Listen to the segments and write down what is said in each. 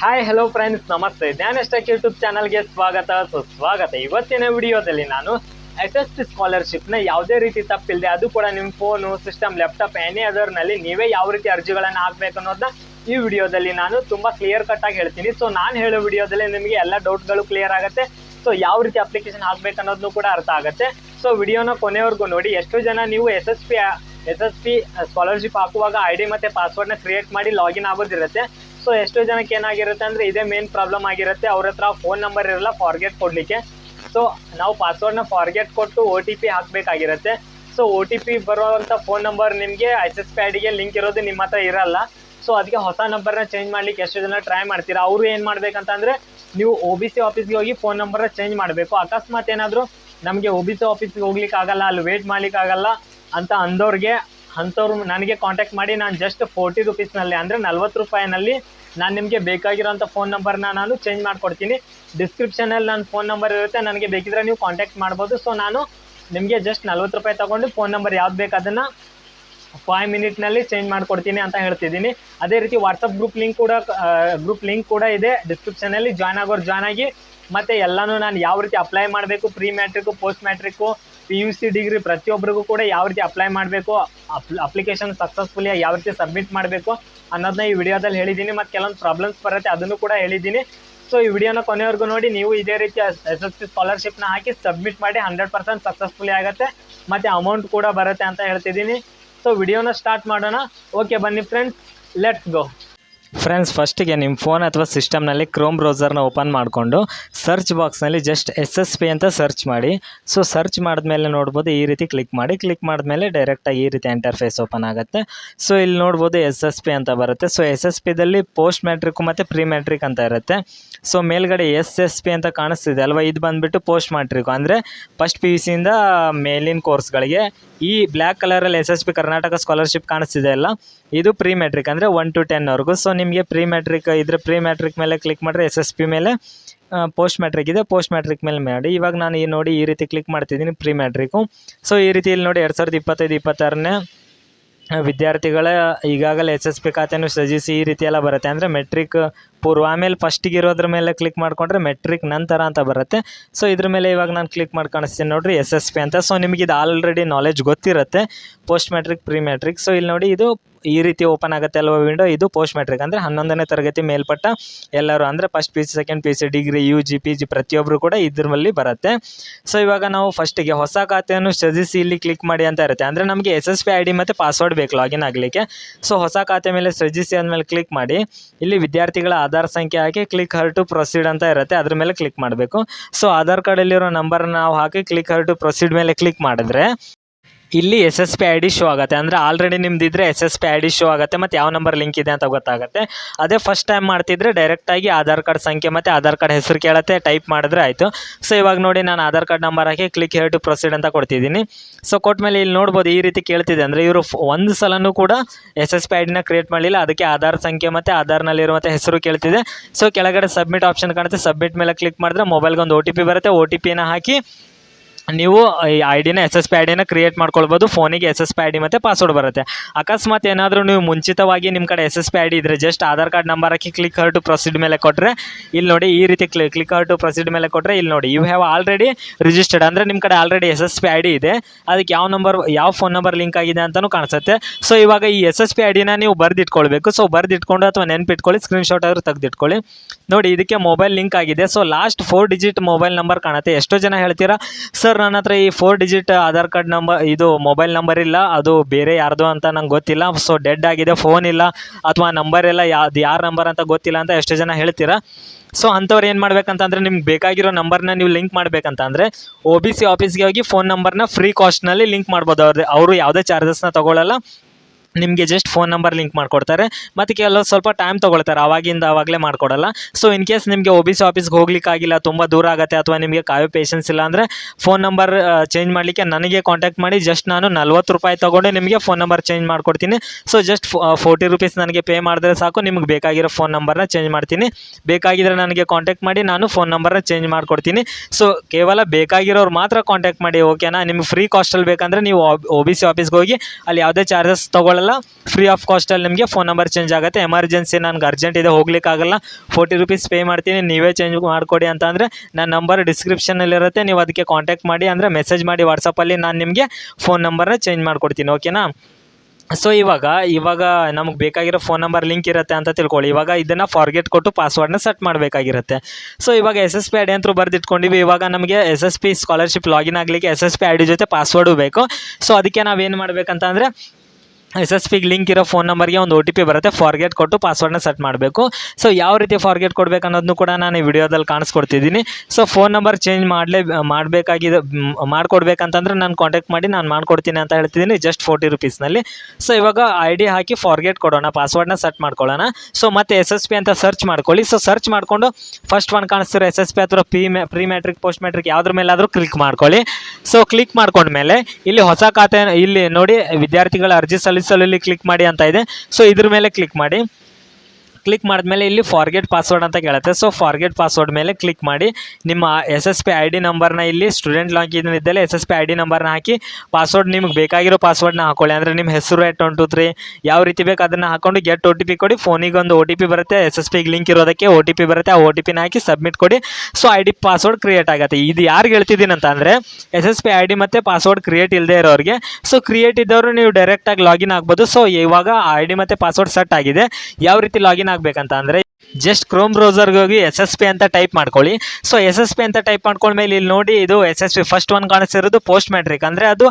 Hi hello friends ನಮಸ್ತೆ. ಜ್ಞಾನಷ್ಟಕ್ YouTube ಚಾನಲ್ಗೆ ಸ್ವಾಗತ. ಸುಸ್ವಾಗತ ಇವತ್ತಿನ ವಿಡಿಯೋದಲ್ಲಿ ನಾನು ಎಸ್ ಎಸ್ ಟಿ ಸ್ಕಾಲರ್ಶಿಪ್ನ ಯಾವುದೇ ರೀತಿ ತಪ್ಪಿಲ್ಲದೆ ಅದು ಕೂಡ ನಿಮ್ಮ ಫೋನು ಸಿಸ್ಟಮ್ ಲ್ಯಾಪ್ಟಾಪ್ ಎನಿ ಅದರ್ನಲ್ಲಿ ನೀವೇ ಯಾವ ರೀತಿ ಅರ್ಜಿಗಳನ್ನು ಹಾಕ್ಬೇಕು ಅನ್ನೋದನ್ನ ಈ ವಿಡಿಯೋದಲ್ಲಿ ನಾನು ತುಂಬಾ ಕ್ಲಿಯರ್ ಕಟ್ ಆಗಿ ಹೇಳ್ತೀನಿ. ಸೊ ನಾನು ಹೇಳೋ ವಿಡಿಯೋದಲ್ಲಿ ನಿಮಗೆ ಎಲ್ಲ ಡೌಟ್ಗಳು ಕ್ಲಿಯರ್ ಆಗುತ್ತೆ. ಸೊ ಯಾವ ರೀತಿ ಅಪ್ಲಿಕೇಶನ್ ಹಾಕ್ಬೇಕು ಅನ್ನೋದನ್ನು ಕೂಡ ಅರ್ಥ ಆಗುತ್ತೆ. ಸೊ ವಿಡಿಯೋನ ಕೊನೆವರೆಗೂ ನೋಡಿ. ಎಷ್ಟು ಜನ ನೀವು S S P S S P scholarship ಹಾಕುವಾಗ ಐ ಡಿ ಮತ್ತು ಪಾಸ್ವರ್ಡ್ನ ಕ್ರಿಯೇಟ್ ಮಾಡಿ ಲಾಗಿನ್ ಆಗೋದಿರುತ್ತೆ. ಸೊ ಎಷ್ಟೋ ಜನಕ್ಕೆ ಏನಾಗಿರುತ್ತೆ ಅಂದರೆ ಇದೇ ಮೇನ್ ಪ್ರಾಬ್ಲಮ್ ಆಗಿರುತ್ತೆ. ಅವ್ರ ಹತ್ರ ಫೋನ್ ನಂಬರ್ ಇರಲ್ಲ ಫಾರ್ಗೆಟ್ ಕೊಡಲಿಕ್ಕೆ. ಸೊ ನಾವು ಪಾಸ್ವರ್ಡ್ನ ಫಾರ್ಗೆಟ್ ಕೊಟ್ಟು ಒ ಟಿ ಪಿ ಹಾಕಬೇಕಾಗಿರುತ್ತೆ. ಸೊ ಒ ಟಿ ಪಿ ಬರುವಂಥ ಫೋನ್ ನಂಬರ್ ನಿಮಗೆ S S P I link ಇರೋದು ನಿಮ್ಮ ಹತ್ರ ಇರಲ್ಲ. ಸೊ ಅದಕ್ಕೆ ಹೊಸ ನಂಬರ್ನ ಚೇಂಜ್ ಮಾಡ್ಲಿಕ್ಕೆ ಎಷ್ಟು ಜನ ಟ್ರೈ ಮಾಡ್ತೀರಾ. ಅವರು ಏನು ಮಾಡ್ಬೇಕಂತಂದ್ರೆ ನೀವು ಒ ಬಿ ಸಿ ಆಫೀಸ್ಗೆ ಹೋಗಿ ಫೋನ್ ನಂಬರ್ನ ಚೇಂಜ್ ಮಾಡಬೇಕು. ಅಕಸ್ಮಾತ್ ಏನಾದರೂ ನಮಗೆ ಒ ಬಿ ಸಿ ಆಫೀಸ್ಗೆ ಹೋಗ್ಲಿಕ್ಕೆ ಆಗಲ್ಲ ಅಲ್ಲಿ ವೇಟ್ ಮಾಡ್ಲಿಕ್ಕೆ ಆಗಲ್ಲ ಅಂತ ಅಂದವ್ರಿಗೆ ಅಂಥವ್ರು ನನಗೆ ಕಾಂಟ್ಯಾಕ್ಟ್ ಮಾಡಿ ನಾನು ಜಸ್ಟ್ ಫೋರ್ಟಿ ರುಪೀಸ್ನಲ್ಲಿ ಅಂದರೆ ನಲ್ವತ್ತು ರೂಪಾಯಿನಲ್ಲಿ ನಾನು ನಿಮಗೆ ಬೇಕಾಗಿರೋಂಥ ಫೋನ್ ನಂಬರ್ನ ನಾನು ಚೇಂಜ್ ಮಾಡಿಕೊಡ್ತೀನಿ. ಡಿಸ್ಕ್ರಿಪ್ಷನಲ್ಲಿ ನನ್ನ ಫೋನ್ ನಂಬರ್ ಇರುತ್ತೆ, ನನಗೆ ಬೇಕಿದ್ರೆ ನೀವು ಕಾಂಟ್ಯಾಕ್ಟ್ ಮಾಡ್ಬೋದು. ಸೊ ನಾನು ನಿಮಗೆ ಜಸ್ಟ್ ನಲ್ವತ್ತು ರೂಪಾಯಿ ತೊಗೊಂಡು ಫೋನ್ ನಂಬರ್ ಯಾವ್ದು ಬೇಕು ಅದನ್ನು ಫೈವ್ ಮಿನಿಟ್ನಲ್ಲಿ ಚೇಂಜ್ ಮಾಡ್ಕೊಡ್ತೀನಿ ಅಂತ ಹೇಳ್ತಿದ್ದೀನಿ. ಅದೇ ರೀತಿ ವಾಟ್ಸಪ್ ಗ್ರೂಪ್ ಲಿಂಕ್ ಕೂಡ ಗ್ರೂಪ್ ಲಿಂಕ್ ಕೂಡ ಇದೆ. ಡಿಸ್ಕ್ರಿಪ್ಷನಲ್ಲಿ ಜಾಯ್ನ್ ಆಗೋರು ಜಾಯ್ನ್ ಆಗಿ, ಮತ್ತು ಎಲ್ಲನೂ ನಾನು ಯಾವ ರೀತಿ ಅಪ್ಲೈ ಮಾಡಬೇಕು pre matric post matric P U C degree ಪ್ರತಿಯೊಬ್ಬರಿಗೂ ಕೂಡ ಯಾವ ರೀತಿ ಅಪ್ಲೈ ಮಾಡಬೇಕು ಅಪ್ಲಿಕೇಶನ್ ಸಕ್ಸಸ್ಫುಲಿ ಯಾವ ರೀತಿ ಸಬ್ಮಿಟ್ ಮಾಡಬೇಕು ಅನ್ನೋದನ್ನ ಈ ವಿಡಿಯೋದಲ್ಲಿ ಹೇಳಿದ್ದೀನಿ. ಮತ್ತು ಕೆಲವೊಂದು ಪ್ರಾಬ್ಲಮ್ಸ್ ಬರುತ್ತೆ ಅದನ್ನು ಕೂಡ ಹೇಳಿದ್ದೀನಿ. ಸೊ ಈ ವಿಡಿಯೋನ ಕೊನೆವರೆಗೂ ನೋಡಿ, ನೀವು ಇದೇ ರೀತಿ ಎಸ್ ಎಸ್ ಸಿ ಸ್ಕಾಲರ್ಶಿಪ್ನ ಹಾಕಿ ಸಬ್ಮಿಟ್ ಮಾಡಿ ಹಂಡ್ರೆಡ್ ಪರ್ಸೆಂಟ್ ಸಕ್ಸಸ್ಫುಲಿ ಆಗುತ್ತೆ. ಮತ್ತು ಅಮೌಂಟ್ ಕೂಡ ಬರುತ್ತೆ ಅಂತ ಹೇಳ್ತಿದ್ದೀನಿ. ಸೊ ವಿಡಿಯೋನ ಸ್ಟಾರ್ಟ್ ಮಾಡೋಣ. ಓಕೆ ಬನ್ನಿ ಫ್ರೆಂಡ್ಸ್ ಲೆಟ್ಸ್ ಗೋ ಫ್ರೆಂಡ್ಸ್ ಫಸ್ಟಿಗೆ ನಿಮ್ಮ ಫೋನ್ ಅಥವಾ ಸಿಸ್ಟಮ್ನಲ್ಲಿ ಕ್ರೋಮ್ ಬ್ರೌಸರ್ನ ಓಪನ್ ಮಾಡಿಕೊಂಡು ಸರ್ಚ್ ಬಾಕ್ಸ್ನಲ್ಲಿ ಜಸ್ಟ್ ಎಸ್ ಎಸ್ ಪಿ ಅಂತ ಸರ್ಚ್ ಮಾಡಿ. ಸೊ ಸರ್ಚ್ ಮಾಡಿದ್ಮೇಲೆ ನೋಡ್ಬೋದು ಈ ರೀತಿ ಕ್ಲಿಕ್ ಮಾಡಿ. ಕ್ಲಿಕ್ ಮಾಡಿದ್ಮೇಲೆ ಡೈರೆಕ್ಟಾಗಿ ಈ ರೀತಿ ಇಂಟರ್ಫೇಸ್ ಓಪನ್ ಆಗುತ್ತೆ. ಸೊ ಇಲ್ಲಿ ನೋಡ್ಬೋದು ಎಸ್ ಎಸ್ ಪಿ ಅಂತ ಬರುತ್ತೆ. ಸೊ ಎಸ್ ಎಸ್ ಪಿದಲ್ಲಿ ಪೋಸ್ಟ್ ಮ್ಯಾಟ್ರಿಕ್ ಮತ್ತು ಪ್ರೀ ಮ್ಯಾಟ್ರಿಕ್ ಅಂತ ಇರುತ್ತೆ. ಸೊ ಮೇಲ್ಗಡೆ ಎಸ್ ಎಸ್ ಪಿ ಅಂತ ಕಾಣಿಸ್ತಿದೆ ಅಲ್ವಾ? ಇದು ಬಂದುಬಿಟ್ಟು ಪೋಸ್ಟ್ ಮ್ಯಾಟ್ರಿಕ್ ಅಂದರೆ ಫಸ್ಟ್ ಪಿ ಯು ಸಿಯಿಂದ ಮೇಲಿನ ಕೋರ್ಸ್ಗಳಿಗೆ ಈ ಬ್ಲ್ಯಾಕ್ ಕಲರಲ್ಲಿ S S P Karnataka scholarship ಕಾಣಿಸ್ತಿದೆ ಅಲ್ಲ? ಇದು ಪ್ರೀ ಮ್ಯಾಟ್ರಿಕ್ ಅಂದರೆ ಒನ್ ಟು ಟೆನ್ವರೆಗೂ ಸೊ ನಿಮಗೆ ಪ್ರೀ ಮ್ಯಾಟ್ರಿಕ್ ಇದ್ರೆ ಪ್ರೀ ಮ್ಯಾಟ್ರಿಕ್ ಮೇಲೆ ಕ್ಲಿಕ್ ಮಾಡಿದ್ರೆ ಎಸ್ ಎಸ್ ಪಿ ಮೇಲೆ ಪೋಸ್ಟ್ ಮ್ಯಾಟ್ರಿಕ್ ಇದೆ ಪೋಸ್ಟ್ ಮ್ಯಾಟ್ರಿಕ್ ಮೇಲೆ ಮಾಡಿ. ಇವಾಗ ನಾನು ಈ ನೋಡಿ ಈ ರೀತಿ ಕ್ಲಿಕ್ ಮಾಡ್ತಿದ್ದೀನಿ ಪ್ರೀ ಮ್ಯಾಟ್ರಿಕು ಸೊ ಈ ರೀತಿ ಇಲ್ಲಿ ನೋಡಿ ಎರಡು ಸಾವಿರದ ಇಪ್ಪತ್ತೈದು, ಇಪ್ಪತ್ತಾರನೇ ವಿದ್ಯಾರ್ಥಿಗಳ ಈಗಾಗಲೇ ಎಸ್ ಎಸ್ ಪಿ ಖಾತೆಯನ್ನು ಸೃಜಿಸಿ ಈ ರೀತಿ ಎಲ್ಲ ಬರುತ್ತೆ. ಅಂದರೆ ಮೆಟ್ರಿಕ್ ಪೂರ್ವ ಆಮೇಲೆ ಫಸ್ಟಿಗೆ ಇರೋದ್ರ ಮೇಲೆ ಕ್ಲಿಕ್ ಮಾಡಿಕೊಂಡ್ರೆ ಮೆಟ್ರಿಕ್ ನಂತರ ಅಂತ ಬರುತ್ತೆ. ಸೊ ಇದ್ರ ಮೇಲೆ ಇವಾಗ ನಾನು ಕ್ಲಿಕ್ ಮಾಡಿ ಕಾಣಿಸ್ತೀನಿ ನೋಡ್ರಿ ಎಸ್ ಎಸ್ ಪಿ ಅಂತ. ಸೊ ನಿಮಗೆ ಇದು ಆಲ್ರೆಡಿ ನಾಲೆಜ್ ಗೊತ್ತಿರುತ್ತೆ. Post matric pre matric so ಇಲ್ಲಿ ನೋಡಿ ಇದು ಈ ರೀತಿ ಓಪನ್ ಆಗುತ್ತೆ ಅಲ್ವಾ ವಿಂಡೋ ಇದು ಪೋಸ್ಟ್ ಮೆಟ್ರಿಕ್ ಅಂದರೆ ಹನ್ನೊಂದನೇ ತರಗತಿ ಮೇಲ್ಪಟ್ಟ ಎಲ್ಲರೂ, ಅಂದರೆ first P C second P C degree U G P G ಪ್ರತಿಯೊಬ್ಬರು ಕೂಡ ಇದ್ರಲ್ಲಿ ಬರುತ್ತೆ. ಸೊ ಇವಾಗ ನಾವು ಫಸ್ಟಿಗೆ ಹೊಸ ಖಾತೆಯನ್ನು ಸೃಜಿಸಿ ಇಲ್ಲಿ ಕ್ಲಿಕ್ ಮಾಡಿ ಅಂತ ಇರುತ್ತೆ. ಅಂದರೆ ನಮಗೆ S S P I D ಮತ್ತು ಪಾಸ್ವರ್ಡ್ ಬೇಕು ಲಾಗಿನ್ ಆಗಲಿಕ್ಕೆ. ಸೊ ಹೊಸ ಖಾತೆ ಮೇಲೆ ಸೃಜಿಸಿ ಅಂದಮೇಲೆ ಕ್ಲಿಕ್ ಮಾಡಿ. ಇಲ್ಲಿ ವಿದ್ಯಾರ್ಥಿಗಳ ಆಧಾರ್ ಸಂಖ್ಯೆ ಹಾಕಿ ಕ್ಲಿಕ್ ಹರ್ ಟು ಪ್ರೊಸೀಡ್ ಅಂತ ಇರುತ್ತೆ. ಅದ್ರ ಮೇಲೆ ಕ್ಲಿಕ್ ಮಾಡಬೇಕು. ಸೊ ಆಧಾರ್ ಕಾರ್ಡಲ್ಲಿರೋ ನಂಬರ್ ನಾವು ಹಾಕಿ ಕ್ಲಿಕ್ ಹರ್ ಟು ಪ್ರೊಸೀಡ್ ಮೇಲೆ ಕ್ಲಿಕ್ ಮಾಡಿದ್ರೆ ಇಲ್ಲಿ S S P I D show ಆಗುತ್ತೆ. ಅಂದರೆ ಆಲ್ರೆಡಿ ನಿಮ್ದು ಇದ್ರೆ S S P I D show ಆಗುತ್ತೆ, ಮತ್ತು ಯಾವ ನಂಬರ್ ಲಿಂಕ್ ಇದೆ ಅಂತ ಗೊತ್ತಾಗುತ್ತೆ. ಅದೇ ಫಸ್ಟ್ ಟೈಮ್ ಮಾಡ್ತಿದ್ರೆ ಡೈರೆಕ್ಟಾಗಿ ಆಧಾರ್ ಕಾರ್ಡ್ ಸಂಖ್ಯೆ ಮತ್ತು ಆಧಾರ್ ಕಾರ್ಡ್ ಹೆಸರು ಕೇಳುತ್ತೆ ಟೈಪ್ ಮಾಡಿದ್ರೆ ಆಯಿತು. ಸೊ ಇವಾಗ ನೋಡಿ ನಾನು ಆಧಾರ್ ಕಾರ್ಡ್ ನಂಬರ್ ಹಾಕಿ ಕ್ಲಿಕ್ ಹೇರ್ ಟು ಪ್ರೊಸೀಡ್ ಅಂತ ಕೊಡ್ತಿದ್ದೀನಿ. ಸೊ ಕೊಟ್ಮೇಲೆ ಇಲ್ಲಿ ನೋಡ್ಬೋದು ಈ ರೀತಿ ಕೇಳ್ತಿದೆ. ಅಂದರೆ ಇವರು ಒಂದು ಸಲನೂ ಕೂಡ ಎಸ್ ಎಸ್ ಪಿ ಐ ಡಿನ ಕ್ರಿಯೇಟ್ ಮಾಡಲಿಲ್ಲ. ಅದಕ್ಕೆ ಆಧಾರ್ ಸಂಖ್ಯೆ ಮತ್ತು ಆಧಾರ್ನಲ್ಲಿರುವಂಥ ಹೆಸರು ಕೇಳ್ತಿದೆ. ಸೊ ಕೆಳಗಡೆ ಸಬ್ಮಿಟ್ ಆಪ್ಷನ್ ಕಾಣುತ್ತೆ. ಸಬ್ಮಿಟ್ ಮೇಲೆ ಕ್ಲಿಕ್ ಮಾಡಿದ್ರೆ ಮೊಬೈಲ್ಗೆ ಒಂದು ಒ ಟಿ ಪಿ ಬರುತ್ತೆ. ಒ ಟಿ ಪಿನ ಹಾಕಿ ನೀವು ಈ ಐ ಡಿನ ಎಸ್ ಎಸ್ ಪಿ ಐ ಡಿನ ಕ್ರಿಯೇಟ್ ಮಾಡ್ಕೊಳ್ಬೋದು ಫೋನಿಗೆ S S P I D ಮತ್ತು ಪಾಸ್ವರ್ಡ್ ಬರುತ್ತೆ. ಅಕಸ್ಮಾತ್ ಏನಾದರೂ ನೀವು ಮುಂಚಿತವಾಗಿ ನಿಮ್ಮ ಕಡೆ S S P I D ಇದ್ದರೆ ಜಸ್ಟ್ ಆಧಾರ್ ಕಾರ್ಡ್ ನಂಬರ್ ಹಾಕಿ ಕ್ಲಿಕ್ ಹರ್ ಟು ಪ್ರೊಸೀಡ್ ಮೇಲೆ ಕೊಟ್ಟರೆ ಇಲ್ಲಿ ನೋಡಿ ಈ ರೀತಿ ಕ್ಲಿ ಕ್ಲಿಕ್ ಹರ್ ಟು ಪ್ರೊಸೀಡ್ ಮೇಲೆ ಕೊಟ್ಟರೆ ಇಲ್ಲಿ ನೋಡಿ ಯು ಹ್ಯಾವ್ ಆಲ್ರೆಡಿ ರಿಜಿಸ್ಟರ್ಡ್ ಅಂದರೆ ನಿಮ್ಮ ಕಡೆ already S S P I D ಇದೆ, ಅದಕ್ಕೆ ಯಾವ ನಂಬರ್ ಯಾವ ಫೋನ್ ನಂಬರ್ ಲಿಂಕ್ ಆಗಿದೆ ಅಂತಲೂ ಕಾಣಿಸುತ್ತೆ. ಸೊ ಇವಾಗ ಈ ಎಸ್ ಎಸ್ ಪಿ ಐ ಡಿನ ನೀವು ಬರೆದಿಟ್ಕೊಳ್ಬೇಕು. ಸೊ ಬರೆದಿಟ್ಕೊಂಡು ಅಥವಾ ನೆನಪಿಟ್ಕೊಳ್ಳಿ ಸ್ಕ್ರೀನ್ಶಾಟ್ ಆದರೂ ತೆಗೆದಿಟ್ಕೊಳ್ಳಿ. ನೋಡಿ, ಇದಕ್ಕೆ ಮೊಬೈಲ್ ಲಿಂಕ್ ಆಗಿದೆ. So last four digit mobile number ಕಾಣುತ್ತೆ. ಎಷ್ಟೋ ಜನ ಹೇಳ್ತೀರಾ ಸರ್ ನನ್ನ ಹತ್ರ ಈ four digit Aadhaar card number ಇದು ಮೊಬೈಲ್ ನಂಬರ್ ಇಲ್ಲ, ಅದು ಬೇರೆ ಯಾರ್ದು ಅಂತ ನಂಗೆ ಗೊತ್ತಿಲ್ಲ. ಸೊ ಡೆಡ್ ಆಗಿದೆ ಫೋನ್ ಇಲ್ಲ, ಅಥವಾ ನಂಬರ್ ಎಲ್ಲ ಯಾವ್ದು ಯಾರ ನಂಬರ್ ಅಂತ ಗೊತ್ತಿಲ್ಲ ಅಂತ ಎಷ್ಟು ಜನ ಹೇಳ್ತೀರಾ? ಸೊ ಅಂಥವ್ರು ಏನು ಮಾಡ್ಬೇಕಂತಂದರೆ, ನಿಮ್ಗೆ ಬೇಕಾಗಿರೋ ನಂಬರ್ನ ನೀವು ಲಿಂಕ್ ಮಾಡ್ಬೇಕಂತಂದರೆ ಒ ಬಿ ಸಿ ಆಫೀಸ್ಗೆ ಹೋಗಿ ಫೋನ್ ನಂಬರ್ನ ಫ್ರೀ ಕಾಸ್ಟ್ನಲ್ಲಿ ಲಿಂಕ್ ಮಾಡ್ಬೋದು. ಅವ್ರದ್ದು ಅವರು ಯಾವುದೇ ಚಾರ್ಜಸ್ನ ತೊಗೊಳ್ಳಲ್ಲ ನಿಮಗೆ ಜಸ್ಟ್ ಫೋನ್ ನಂಬರ್ ಲಿಂಕ್ ಮಾಡಿಕೊಡ್ತಾರೆ. ಮತ್ತು ಕೆಲವು ಸ್ವಲ್ಪ ಟೈಮ್ ತೊಗೊಳ್ತಾರೆ. ಆವಾಗಿಂದ ಆವಾಗಲೇ ಮಾಡಿಕೊಡಲ್ಲ. ಸೊ ಇನ್ ಕೇಸ್ ನಿಮಗೆ ಒ ಬಿ ಸಿ ಆಫೀಸ್ಗೆ ಹೋಗ್ಲಿಕ್ಕಾಗಿಲ್ಲ ತುಂಬ ದೂರ ಆಗುತ್ತೆ ಅಥವಾ ನಿಮಗೆ ಕಾಯೋ ಪೇಷನ್ಸ್ ಇಲ್ಲ ಅಂದರೆ ಫೋನ್ ನಂಬರ್ ಚೇಂಜ್ ಮಾಡಲಿಕ್ಕೆ ನನಗೆ ಕಾಂಟ್ಯಾಕ್ಟ್ ಮಾಡಿ. ಜಸ್ಟ್ ನಾನು ನಲ್ವತ್ತು ರೂಪಾಯಿ ತೊಗೊಂಡು ನಿಮಗೆ ಫೋನ್ ನಂಬರ್ ಚೇಂಜ್ ಮಾಡಿಕೊಡ್ತೀನಿ. ಸೊ ಜಸ್ಟ್ ಫೋರ್ಟಿ ರುಪೀಸ್ ನನಗೆ ಪೇ ಮಾಡಿದ್ರೆ ಸಾಕು. ನಿಮಗೆ ಬೇಕಾಗಿರೋ ಫೋನ್ ನಂಬರ್ನ ಚೇಂಜ್ ಮಾಡ್ತೀನಿ. ಬೇಕಾಗಿದ್ರೆ ನನಗೆ ಕಾಂಟ್ಯಾಕ್ಟ್ ಮಾಡಿ, ನಾನು ಫೋನ್ ನಂಬರ್ನ ಚೇಂಜ್ ಮಾಡಿಕೊಡ್ತೀನಿ. ಸೊ ಕೇವಲ ಬೇಕಾಗಿರೋರು ಮಾತ್ರ ಕಾಂಟ್ಯಾಕ್ಟ್ ಮಾಡಿ ಓಕೆನಾ ನಿಮ್ಗೆ ಫ್ರೀ ಕಾಸ್ಟಲ್ಲಿ ಬೇಕಂದರೆ ನೀವು ಒ ಬಿ ಸಿ ಆಫೀಸ್ಗೆ ಹೋಗಿ ಅಲ್ಲಿ ಯಾವುದೇ ಚಾರ್ಜಸ್ ತೊಗೊಳ್ಳಲ್ಲ. ಆಗಲ್ಲ. ಫ್ರೀ ಆಫ್ ಕಾಸ್ಟಲ್ಲಿ ನಿಮಗೆ ಫೋನ್ ನಂಬರ್ ಚೇಂಜ್ ಆಗುತ್ತೆ. ಎಮರ್ಜೆನ್ಸಿ ನನಗೆ ಅರ್ಜೆಂಟ್ ಇದೆ, ಹೋಗ್ಲಿಕ್ಕಾಗಲ್ಲ. ಫೋರ್ಟಿ ರುಪೀಸ್ ಪೇ ಮಾಡ್ತೀನಿ, ನೀವೇ ಚೇಂಜ್ ಮಾಡಿಕೊಡಿ ಅಂತ ಅಂದರೆ ನನ್ನ ನಂಬರ್ ಡಿಸ್ಕ್ರಿಪ್ಷನಲ್ಲಿರುತ್ತೆ ನೀವು ಅದಕ್ಕೆ ಕಾಂಟ್ಯಾಕ್ಟ್ ಮಾಡಿ ಅಂದರೆ ಮೆಸೇಜ್ ಮಾಡಿ ವಾಟ್ಸಪ್ಪಲ್ಲಿ ನಾನು ನಿಮಗೆ ಫೋನ್ ನಂಬರ್ನ ಚೇಂಜ್ ಮಾಡಿಕೊಡ್ತೀನಿ ಓಕೆನಾ ಸೊ ಇವಾಗ ಇವಾಗ ನಮಗೆ ಬೇಕಾಗಿರೋ ಫೋನ್ ನಂಬರ್ ಲಿಂಕ್ ಇರುತ್ತೆ ಅಂತ ತಿಳ್ಕೊಳ್ಳಿ. ಇವಾಗ ಇದನ್ನು ಫಾರ್ಗೆಟ್ ಕೊಟ್ಟು ಪಾಸ್ವರ್ಡ್ನ ಸೆಟ್ ಮಾಡಬೇಕಾಗಿರುತ್ತೆ. ಸೊ ಇವಾಗ S S P I D ಅಂತೂ ಬರೆದಿಟ್ಕೊಂಡಿವಿ. ಇವಾಗ ನಮಗೆ S S P scholarship login ಆಗಲಿಕ್ಕೆ ಎಸ್ ಎಸ್ ಪಿ ಐ ಜೊತೆ ಪಾಸ್ವರ್ಡು ಬೇಕು. ಸೊ ಅದಕ್ಕೆ ನಾವೇನು ಮಾಡಬೇಕಂತ ಅಂದರೆ ಎಸ್ ಎಸ್ ಪಿಗೆ ಲಿಂಕ್ ಇರೋ ಫೋನ್ ನಂಬರ್ಗೆ ಒಂದು ಒ ಟಿ ಪಿ ಬರುತ್ತೆ. ಫಾರ್ಗೆಟ್ ಕೊಟ್ಟು ಪಾಸ್ವರ್ಡ್ನ ಸೆಟ್ ಮಾಡಬೇಕು. ಸೊ ಯಾವ ರೀತಿ ಫಾರ್ಗೆಟ್ ಕೊಡಬೇಕು ಅನ್ನೋದನ್ನು ಕೂಡ ನಾನು ಈ ವಿಡಿಯೋದಲ್ಲಿ ಕಾಣಿಸ್ಕೊಡ್ತಿದ್ದೀನಿ. ಸೊ ಫೋನ್ ನಂಬರ್ ಚೇಂಜ್ ಮಾಡಲೇ, ಮಾಡಬೇಕಾಗಿದೆ ಮಾಡಿಕೊಡ್ಬೇಕಂತಂದ್ರೆ ನಾನು ಕಾಂಟ್ಯಾಕ್ಟ್ ಮಾಡಿ ನಾನು ಮಾಡ್ಕೊಡ್ತೀನಿ ಅಂತ ಹೇಳ್ತಿದ್ದೀನಿ. ಜಸ್ಟ್ ಫೋರ್ಟಿ ರುಪೀಸ್ನಲ್ಲಿ ಸೊ ಇವಾಗ ಐ ಡಿ ಹಾಕಿ ಫಾರ್ಗೆಟ್ ಕೊಡೋಣ ಪಾಸ್ವರ್ಡ್ನ ಸೆಟ್ ಮಾಡ್ಕೊಳ್ಳೋಣ. ಸೊ ಮತ್ತೆ ಎಸ್ ಎಸ್ ಪಿ ಅಂತ ಸರ್ಚ್ ಮಾಡ್ಕೊಳ್ಳಿ. ಸೊ ಸರ್ಚ್ ಮಾಡಿಕೊಂಡು ಫಸ್ಟ್ ಒನ್ ಕಾಣಿಸ್ತಿರೋ ಎಸ್ ಎಸ್ ಪಿ ಅಥವಾ ಪಿ ಮೆ ಪ್ರೀ ಮ್ಯಾಟ್ರಿಕ್ ಪೋಸ್ಟ್ ಮ್ಯಾಟ್ರಿಕ್ ಯಾವ್ದ್ರ ಮೇಲಾದರೂ ಕ್ಲಿಕ್ ಮಾಡ್ಕೊಳ್ಳಿ. ಸೊ ಕ್ಲಿಕ್ ಮಾಡ್ಕೊಂಡ್ಮೇಲೆ ಇಲ್ಲಿ ಹೊಸ ಖಾತೆ ಇಲ್ಲಿ ನೋಡಿ ವಿದ್ಯಾರ್ಥಿಗಳ ಅರ್ಜಿ ಸಲ್ಲಿಸಲು ಇಲ್ಲಿ ಕ್ಲಿಕ್ ಮಾಡಿ ಅಂತ ಇದೆ. ಸೊ ಇದ್ರ ಮೇಲೆ ಕ್ಲಿಕ್ ಮಾಡಿ. ಕ್ಲಿಕ್ ಮಾಡಿದ್ಮೇಲೆ ಇಲ್ಲಿ ಫಾರ್ಗೆಟ್ ಪಾಸ್ವರ್ಡ್ ಅಂತ ಕೇಳುತ್ತೆ. ಸೊ ಫಾರ್ಗೆಟ್ ಪಾಸ್ವರ್ಡ್ ಮೇಲೆ ಕ್ಲಿಕ್ ಮಾಡಿ ನಿಮ್ಮ S S P I D ನಂಬರ್ನ ಇಲ್ಲಿ ಸ್ಟೂಡೆಂಟ್ ಲಾಗಿನ್ ಇದ್ದಲ್ಲಿ S S P I D ನಂಬರ್ನ ಹಾಕಿ ಪಾಸ್ವರ್ಡ್ ನಿಮ್ಗೆ ಬೇಕಾಗಿರೋ ಪಾಸ್ವರ್ಡ್ನ ಹಾಕೊಳ್ಳಿ. ಅಂದರೆ ನಿಮ್ಮ ಹೆಸರು ಎಟ್ ಒನ್ ಟು ತ್ರೀ ಯಾವ ರೀತಿ ಬೇಕು ಅದನ್ನು ಹಾಕೊಂಡು ಗೆಟ್ ಒ ಟಿ ಪಿ ಕೊಡಿ. ಫೋನಿಗೆ ಒಂದು ಒ ಟಿ ಪಿ ಬರುತ್ತೆ. ಎಸ್ ಎಸ್ ಪಿಗೆ ಲಿಂಕ್ ಇರೋದಕ್ಕೆ ಒ ಟಿ ಪಿ ಬರುತ್ತೆ. ಆ ಒ ಟಿ ಪಿನ ಹಾಕಿ ಸಬ್ಮಿಟ್ ಕೊಡಿ. So I D password create ಆಗುತ್ತೆ. ಇದು ಯಾರಿಗೆ ಹೇಳ್ತಿದ್ದೀನಿ ಅಂತ ಅಂದರೆ S S P I D ಮತ್ತು ಪಾಸ್ವರ್ಡ್ ಕ್ರಿಯೇಟ್ ಇಲ್ಲದೆ ಇರೋರಿಗೆ. ಸೊ ಕ್ರಿಯೇಟ್ ಇದ್ದವರು ನೀವು ಡೈರೆಕ್ಟಾಗಿ ಲಾಗಿನ್ ಆಗ್ಬೋದು. ಸೊ ಇವಾಗ ಐ ಡಿ ಮತ್ತು ಪಾಸ್ವರ್ಡ್ ಸೆಟ್ ಆಗಿದೆ. ಯಾವ ರೀತಿ ಲಾಗಿನ್ ಆಗಬೇಕಂತ ಅಂದರೆ ಜಸ್ಟ್ ಕ್ರೋಮ್ ಬ್ರೌಸರ್ಗೆ ಹೋಗಿ ಎಸ್ ಎಸ್ ಪಿ ಅಂತ ಟೈಪ್ ಮಾಡ್ಕೊಳ್ಳಿ. ಸೊ ಎಸ್ ಎಸ್ ಪಿ ಅಂತ ಟೈಪ್ ಮಾಡ್ಕೊಂಡ್ಮೇಲೆ ಇಲ್ಲಿ ನೋಡಿ ಇದು S S P first one ಕಾಣಿಸ್ತಿರೋದು post matric ಅಂದರೆ ಅದು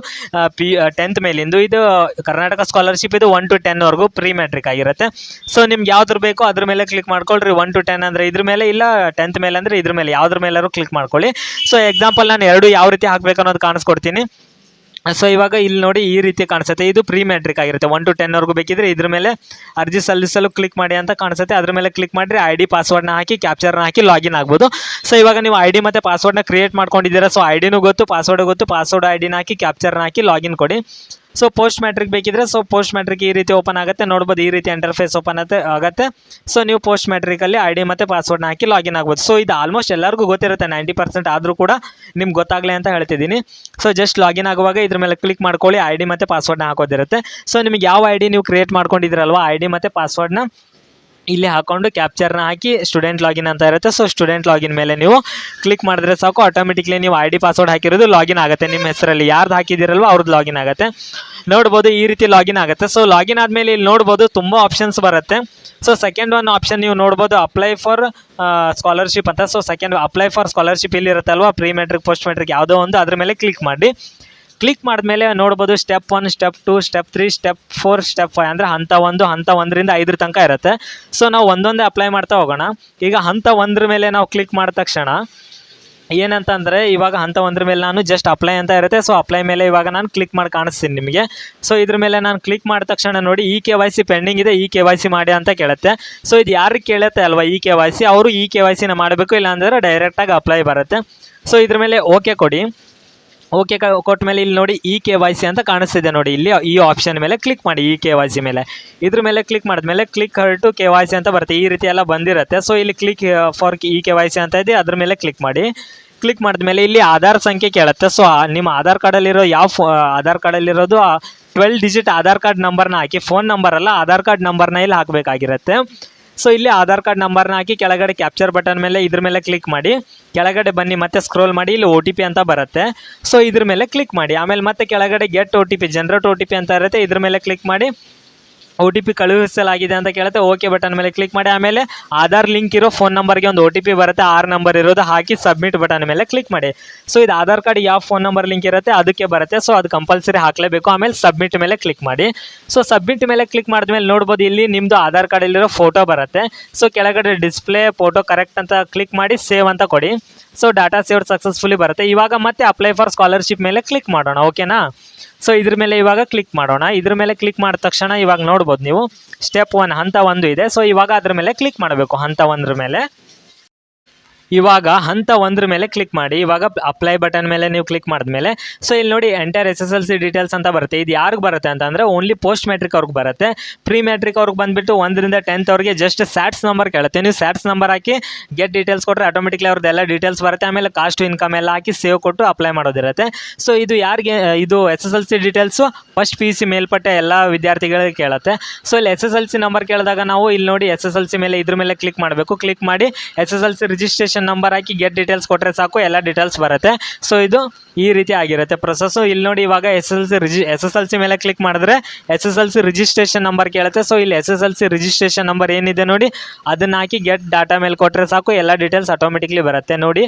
ಪಿ ಟೆಂತ್ ಮೇಲಿಂದು ಇದು, ಕರ್ನಾಟಕ ಸ್ಕಾಲರ್ಶಿಪ್ ಇದು ಒನ್ ಟು ಟೆನ್ವರೆಗೂ ಪ್ರೀ ಮ್ಯಾಟ್ರಿಕ್ ಆಗಿರುತ್ತೆ. ಸೊ ನಿಮ್ಗೆ ಯಾವ್ದ್ರ ಬೇಕೋ ಅದ್ರ ಮೇಲೆ ಕ್ಲಿಕ್ ಮಾಡ್ಕೊಳ್ರಿ. ಒನ್ ಟು ಟೆನ್ ಅಂದರೆ ಇದ್ರ ಮೇಲೆ ಇಲ್ಲ ಟೆಂತ್ ಮೇಲೆ ಅಂದರೆ ಇದ್ರ ಮೇಲೆ. ಯಾವ್ದ್ರ ಮೇಲಾದ್ರು ಕ್ಲಿಕ್ ಮಾಡ್ಕೊಳ್ಳಿ. ಸೊ ಎಕ್ಸಾಂಪಲ್ ನಾನು ಎರಡು ಯಾವ ರೀತಿ ಹಾಕ್ಬೇಕು ಅನ್ನೋದು ಕಾಣಿಸ್ಕೊಡ್ತೀನಿ. ಸೊ ಇವಾಗ ಇಲ್ಲಿ ನೋಡಿ ಈ ರೀತಿ ಕಾಣಿಸುತ್ತೆ. ಇದು ಪ್ರೀ ಮ್ಯಾಟ್ರಿಕ್ ಆಗಿರುತ್ತೆ. ಒನ್ ಟು ಟೆನ್ವರೆಗೂ ಬೇಕಿದ್ರೆ ಇದ್ರ ಮೇಲೆ ಅರ್ಜಿ ಸಲ್ಲಿಸಲು ಕ್ಲಿಕ್ ಮಾಡಿ ಅಂತ ಕಾಣಿಸುತ್ತೆ. ಅದ್ರ ಮೇಲೆ ಕ್ಲಿಕ್ ಮಾಡಿರಿ ಐ ಡಿ ಪಾಸ್ವರ್ಡ್ನ ಹಾಕಿ ಕ್ಯಾಪ್ಚರ್ನ ಹಾಕಿ ಲಾಗಿನ್ ಆಗ್ಬೋದು. ಸೊ ಇವಾಗ ನೀವು ಐ ಡಿ ಮತ್ತು ಪಾಸ್ವರ್ಡ್ನ ಕ್ರಿಯೇಟ್ ಮಾಡ್ಕೊಂಡಿದ್ದೀರಾ. ಸೊ ಐ ಡಿನೂ ಗೊತ್ತು ಪಾಸ್ವರ್ಡ್ ಗೊತ್ತು ಪಾಸ್ವರ್ಡ್ ಐ ಡಿನ ಹಾಕಿ ಕ್ಯಾಪ್ಚರ್ನ ಹಾಕಿ ಲಾಗಿನ್ ಕೊಡಿ. ಸೊ ಪೋಸ್ಟ್ ಮ್ಯಾಟ್ರಿಕ್ ಬೇಕಿದ್ರೆ ಸೊ ಪೋಸ್ಟ್ ಮ್ಯಾಟ್ರಿಕ್ ಈ ರೀತಿ ಓಪನ್ ಆಗುತ್ತೆ. ನೋಡ್ಬೋದು ಈ ರೀತಿ ಇಂಟರ್ಫೇಸ್ ಓಪನ್ ಆಗುತ್ತೆ ಆಗುತ್ತೆ. ಸೊ ನೀವು ಪೋಸ್ಟ್ ಮ್ಯಾಟ್ರಿಕಲ್ಲಿ ಐ ಡಿ ಮತ್ತು ಪಾಸ್ವರ್ಡ್ನ ಹಾಕಿ ಲಾಗಿನ್ ಆಗ್ಬೋದು. ಸೊ ಇದು ಆಲ್ಮೋಸ್ಟ್ ಎಲ್ಲರಿಗೂ ಗೊತ್ತಿರುತ್ತೆ. ನೈಂಟಿ ಪರ್ಸೆಂಟ್ ಆದರೂ ಕೂಡ ನಿಮ್ಗೆ ಗೊತ್ತಾಗಲಿ ಅಂತ ಹೇಳ್ತಿದ್ದೀನಿ. ಸೊ ಜಸ್ಟ್ ಲಾಗಿನ್ ಆಗುವಾಗ ಇದ್ರ ಮೇಲೆ ಕ್ಲಿಕ್ ಮಾಡ್ಕೊಳ್ಳಿ. ಐ ಡಿ ಮತ್ತು ಪಾಸ್ವರ್ಡ್ನ ಹಾಕೋದಿರುತ್ತೆ. ಸೊ ನಿಮಗೆ ಯಾವ ಐ ನೀವು ಕ್ರಿಯೇಟ್ ಮಾಡ್ಕೊಂಡಿದ್ದೀರಲ್ವ ಐ ಡಿ ಮತ್ತು ಪಾಸ್ವರ್ಡ್ನ ಇಲ್ಲಿ ಹಾಕೊಂಡು ಕ್ಯಾಪ್ಚರ್ನ ಹಾಕಿ ಸ್ಟೂಡೆಂಟ್ ಲಾಗಿನ್ ಅಂತ ಇರುತ್ತೆ. ಸೊ ಸ್ಟೂಡೆಂಟ್ ಲಾಗಿನ್ ಮೇಲೆ ನೀವು ಕ್ಲಿಕ್ ಮಾಡಿದ್ರೆ ಸಾಕು. ಆಟೋಮೆಟಿಕ್ಲಿ ನೀವು ಐ ಡಿ ಪಾಸ್ವರ್ಡ್ ಹಾಕಿರೋದು ಲಾಗಿನ್ ಆಗುತ್ತೆ. ನಿಮ್ಮ ಹೆಸರಲ್ಲಿ ಯಾರ್ದು ಹಾಕಿದ್ದೀರಲ್ವ ಅವ್ರದ್ದು ಲಾಗಿನ್ ಆಗುತ್ತೆ. ನೋಡ್ಬೋದು ಈ ರೀತಿ ಲಾಗಿನ್ ಆಗುತ್ತೆ. ಸೊ ಲಾಗಿನ್ ಆದಮೇಲೆ ಇಲ್ಲಿ ನೋಡ್ಬೋದು ತುಂಬ ಆಪ್ಷನ್ಸ್ ಬರುತ್ತೆ. ಸೊ ಸೆಕೆಂಡ್ ಒನ್ ಆಪ್ಷನ್ ನೀವು ನೋಡ್ಬೋದು ಅಪ್ಲೈ ಫಾರ್ ಸ್ಕಾಲರ್ಶಿಪ್ ಅಂತ. So second apply for scholarship ಇಲ್ಲಿ ಇರುತ್ತಲ್ವ ಪ್ರೀ ಮೆಟ್ರಿಕ್ ಪೋಸ್ಟ್ ಮೆಟ್ರಿಕ್ ಯಾವುದೋ ಒಂದು ಅದ್ರ ಮೇಲೆ ಕ್ಲಿಕ್ ಮಾಡಿ. ಕ್ಲಿಕ್ ಮಾಡಿದ್ಮೇಲೆ ನೋಡ್ಬೋದು step one step two step three step four step five ಅಂದರೆ ಹಂತ ಒಂದು, ಹಂತ ಒಂದರಿಂದ ಐದರ ತನಕ ಇರುತ್ತೆ. ಸೊ ನಾವು ಒಂದೊಂದೇ ಅಪ್ಲೈ ಮಾಡ್ತಾ ಹೋಗೋಣ. ಈಗ ಹಂತ ಒಂದ್ರ ಮೇಲೆ ನಾವು ಕ್ಲಿಕ್ ಮಾಡಿದ ತಕ್ಷಣ ಏನಂತಂದರೆ ಇವಾಗ ಹಂತ ಒಂದ್ರ ಮೇಲೆ ನಾನು ಜಸ್ಟ್ ಅಪ್ಲೈ ಅಂತ ಇರುತ್ತೆ. ಸೊ ಅಪ್ಲೈ ಮೇಲೆ ಇವಾಗ ನಾನು ಕ್ಲಿಕ್ ಮಾಡಿ ಕಾಣಿಸ್ತೀನಿ ನಿಮಗೆ. ಸೊ ಇದ್ರ ಮೇಲೆ ನಾನು ಕ್ಲಿಕ್ ಮಾಡಿದ ತಕ್ಷಣ ನೋಡಿ E K Y C pending ಇದೆ ಇ ಕೆ ವೈ ಸಿ ಮಾಡಿ ಅಂತ ಕೇಳುತ್ತೆ. ಸೊ ಇದು ಯಾರಿಗೆ ಕೇಳುತ್ತೆ ಅಲ್ವಾ ಇ ಕೆ ವೈ ಸಿ ಅವರು ಇ ಕೆ ವೈ ಸಿನ ಮಾಡಬೇಕು, ಇಲ್ಲಾಂದರೆ ಡೈರೆಕ್ಟಾಗಿ ಅಪ್ಲೈ ಬರುತ್ತೆ. ಸೊ ಇದ್ರ ಮೇಲೆ ಓಕೆ ಕೊಡಿ. ಓಕೆ ಕೊಟ್ಟ ಮೇಲೆ ಇಲ್ಲಿ ನೋಡಿ ಇ ಕೆ ವೈ ಸಿ ಅಂತ ಕಾಣಿಸ್ತಿದೆ ನೋಡಿ. ಇಲ್ಲಿ ಈ ಆಪ್ಷನ್ ಮೇಲೆ ಕ್ಲಿಕ್ ಮಾಡಿ ಇ ಕೆ ವೈ ಸಿ ಮೇಲೆ. ಇದ್ರ ಮೇಲೆ ಕ್ಲಿಕ್ ಮಾಡಿದ್ಮೇಲೆ click here to K Y C ಅಂತ ಬರುತ್ತೆ. ಈ ರೀತಿ ಎಲ್ಲ ಬಂದಿರುತ್ತೆ. ಸೊ ಇಲ್ಲಿ click for E K Y C ಅಂತ ಇದೆ. ಅದ್ರ ಮೇಲೆ ಕ್ಲಿಕ್ ಮಾಡಿ. ಕ್ಲಿಕ್ ಮಾಡಿದ್ಮೇಲೆ ಇಲ್ಲಿ ಆಧಾರ್ ಸಂಖ್ಯೆ ಕೇಳುತ್ತೆ. ಸೊ ನಿಮ್ಮ ಆಧಾರ್ ಕಾರ್ಡಲ್ಲಿರೋ ಯಾವ ಫೋ ಆಧಾರ್ ಕಾರ್ಡಲ್ಲಿರೋದು ಟ್ವೆಲ್ ಡಿಜಿಟ್ ಆಧಾರ್ ಕಾರ್ಡ್ ನಂಬರ್ನ ಹಾಕಿ ಫೋನ್ ನಂಬರ್ ಅಲ್ಲ, ಆಧಾರ್ ಕಾರ್ಡ್ ನಂಬರ್ನ ಇಲ್ಲಿ ಹಾಕಬೇಕಾಗಿರುತ್ತೆ. ಸೊ ಇಲ್ಲಿ ಆಧಾರ್ ಕಾರ್ಡ್ ನಂಬರ್ನ ಹಾಕಿ ಕೆಳಗಡೆ ಕ್ಯಾಪ್ಚರ್ ಬಟನ್ ಮೇಲೆ ಇದ್ರ ಮೇಲೆ ಕ್ಲಿಕ್ ಮಾಡಿ. ಕೆಳಗಡೆ ಬನ್ನಿ, ಮತ್ತೆ ಸ್ಕ್ರೋಲ್ ಮಾಡಿ, ಇಲ್ಲಿ ಒ ಅಂತ ಬರುತ್ತೆ. ಸೊ ಇದ್ರ ಮೇಲೆ ಕ್ಲಿಕ್ ಮಾಡಿ. ಆಮೇಲೆ ಮತ್ತೆ ಕೆಳಗಡೆ get O T P generate O T P ಅಂತ ಇರುತ್ತೆ. ಇದ್ರ ಮೇಲೆ ಕ್ಲಿಕ್ ಮಾಡಿ. ಒ ಟಿ ಪಿ ಕಳುಹಿಸಲಾಗಿದೆ ಅಂತ ಕೇಳುತ್ತೆ. ಓಕೆ ಬಟನ್ ಮೇಲೆ ಕ್ಲಿಕ್ ಮಾಡಿ. ಆಮೇಲೆ ಆಧಾರ್ ಲಿಂಕ್ ಇರೋ ಫೋನ್ ನಂಬರ್ಗೆ ಒಂದು ಒ ಟಿ ಪಿ ಬರುತ್ತೆ. ಆರು ನಂಬರ್ ಇರೋದು ಹಾಕಿ ಸಬ್ಮಿಟ್ ಬಟನ್ ಮೇಲೆ ಕ್ಲಿಕ್ ಮಾಡಿ. ಸೊ ಇದು ಆಧಾರ್ ಕಾರ್ಡ್ ಯಾವ ಫೋನ್ ನಂಬರ್ ಲಿಂಕ್ ಇರುತ್ತೆ ಅದಕ್ಕೆ ಬರುತ್ತೆ. ಸೊ ಅದು ಕಂಪಲ್ಸರಿ ಹಾಕಲೇಬೇಕು. ಆಮೇಲೆ ಸಬ್ಮಿಟ್ ಮೇಲೆ ಕ್ಲಿಕ್ ಮಾಡಿ. ಸೊ ಸಬ್ಮಿಟ್ ಮೇಲೆ ಕ್ಲಿಕ್ ಮಾಡಿದ್ಮೇಲೆ ನೋಡ್ಬೋದು ಇಲ್ಲಿ ನಿಮ್ಮದು ಆಧಾರ್ ಕಾರ್ಡಲ್ಲಿರೋ ಫೋಟೋ ಬರುತ್ತೆ. ಸೊ ಕೆಳಗಡೆ ಡಿಸ್ಪ್ಲೇ ಫೋಟೋ ಕರೆಕ್ಟ್ ಅಂತ ಕ್ಲಿಕ್ ಮಾಡಿ ಸೇವ್ ಅಂತ ಕೊಡಿ. ಸೊ ಡಾಟಾ ಸೇವ್ ಸಕ್ಸಸ್ಫುಲಿ ಬರುತ್ತೆ. ಇವಾಗ ಮತ್ತೆ ಅಪ್ಲೈ ಫಾರ್ ಸ್ಕಾಲರ್ಶಿಪ್ ಮೇಲೆ ಕ್ಲಿಕ್ ಮಾಡೋಣ. ಓಕೆನಾ ಸೊ ಇದ್ರ ಮೇಲೆ ಇವಾಗ ಕ್ಲಿಕ್ ಮಾಡೋಣ. ಇದ್ರ ಮೇಲೆ ಕ್ಲಿಕ್ ಮಾಡಿದ ತಕ್ಷಣ ಇವಾಗ ನೋಡ್ಬೋದು ನೀವು. ಸ್ಟೆಪ್ ಒನ್ ಹಂತ ಒಂದು ಇದೆ. ಸೊ ಇವಾಗ ಅದ್ರ ಮೇಲೆ ಕ್ಲಿಕ್ ಮಾಡಬೇಕು ಹಂತ ಒಂದ್ರ ಮೇಲೆ. ಇವಾಗ ಹಂತ ಒಂದ್ರ ಮೇಲೆ ಕ್ಲಿಕ್ ಮಾಡಿ, ಇವಾಗ ಅಪ್ಲೈ ಬಟನ್ ಮೇಲೆ ನೀವು ಕ್ಲಿಕ್ ಮಾಡಿದ್ಮೇಲೆ ಸೊ ಇಲ್ಲಿ ನೋಡಿ enter S S L C details ಅಂತ ಬರುತ್ತೆ. ಇದು ಯಾರಿಗೆ ಬರುತ್ತೆ ಅಂತಂದರೆ ಓನ್ಲಿ ಪೋಸ್ಟ್ ಮ್ಯಾಟ್ರಿಕ್ ಅವ್ರಿಗೆ ಬರುತ್ತೆ. ಪ್ರೀ ಮ್ಯಾಟ್ರಿಕ್ ಅವ್ರಿಗೆ ಬಂದುಬಿಟ್ಟು ಒಂದರಿಂದ ಟೆಂತ್ ಅವ್ರಿಗೆ ಜಸ್ಟ್ ಸ್ಯಾಟ್ಸ್ ನಂಬರ್ ಕೇಳುತ್ತೆ. ನೀವು ಸ್ಯಾಟ್ಸ್ ನಂಬರ್ ಹಾಕಿ ಗೆಟ್ ಡೀಟೇಲ್ಸ್ ಕೊಟ್ಟರೆ ಆಟೋಮೆಟಿಕ್ಲಿ ಅವ್ರದ್ದು ಎಲ್ಲ ಡೀಟೇಲ್ಸ್ ಬರುತ್ತೆ. ಆಮೇಲೆ ಕಾಸ್ಟ್ ಇನ್ಕಮ್ ಎಲ್ಲ ಹಾಕಿ ಸೇವ್ ಕೊಟ್ಟು ಅಪ್ಲೈ ಮಾಡೋದಿರುತ್ತೆ. ಸೊ ಇದು ಯಾರಿಗೆ, ಇದು S S L C details first P U C ಮೇಲ್ಪಟ್ಟೆ ಎಲ್ಲ ವಿದ್ಯಾರ್ಥಿಗಳಿಗೆ ಕೇಳುತ್ತೆ. ಸೊ ಇಲ್ಲಿ S S L C number ಕೇಳಿದಾಗ ನಾವು ಇಲ್ಲಿ ನೋಡಿ ಎಸ್ ಎಸ್ ಎಲ್ ಸಿ ಮೇಲೆ ಇದ್ರ ಮೇಲೆ ಕ್ಲಿಕ್ ಮಾಡಬೇಕು. ಕ್ಲಿಕ್ ಮಾಡಿ S S L C registration number ಹಾಕಿ ಗೆಟ್ ಡೀಟೇಲ್ಸ್ ಕೊಟ್ಟರೆ ಸಾಕು, ಎಲ್ಲ ಡೀಟೇಲ್ಸ್ ಬರುತ್ತೆ. ಸೊ ಇದು ಈ ರೀತಿ ಆಗಿರುತ್ತೆ ಪ್ರೊಸೆಸ್ಸು ಇಲ್ಲಿ ನೋಡಿ ಇವಾಗ ಎಸ್ ಎಲ್ ಸಿ ರಿಜಿ ಎಸ್ ಎಸ್ ಎಲ್ ಸಿ ಮೇಲೆ ಕ್ಲಿಕ್ ಮಾಡಿದ್ರೆ S S L C registration number ಕೇಳುತ್ತೆ. ಸೊ ಇಲ್ಲಿ S S L C registration number ಏನಿದೆ ನೋಡಿ, ಅದನ್ನ ಹಾಕಿ ಗೆಟ್ ಡಾಟಾ ಮೇಲೆ ಕೊಟ್ಟರೆ ಸಾಕು, ಎಲ್ಲ ಡೀಟೇಲ್ಸ್ ಆಟೋಮೆಟಿಕ್ಲಿ ಬರುತ್ತೆ. ನೋಡಿ,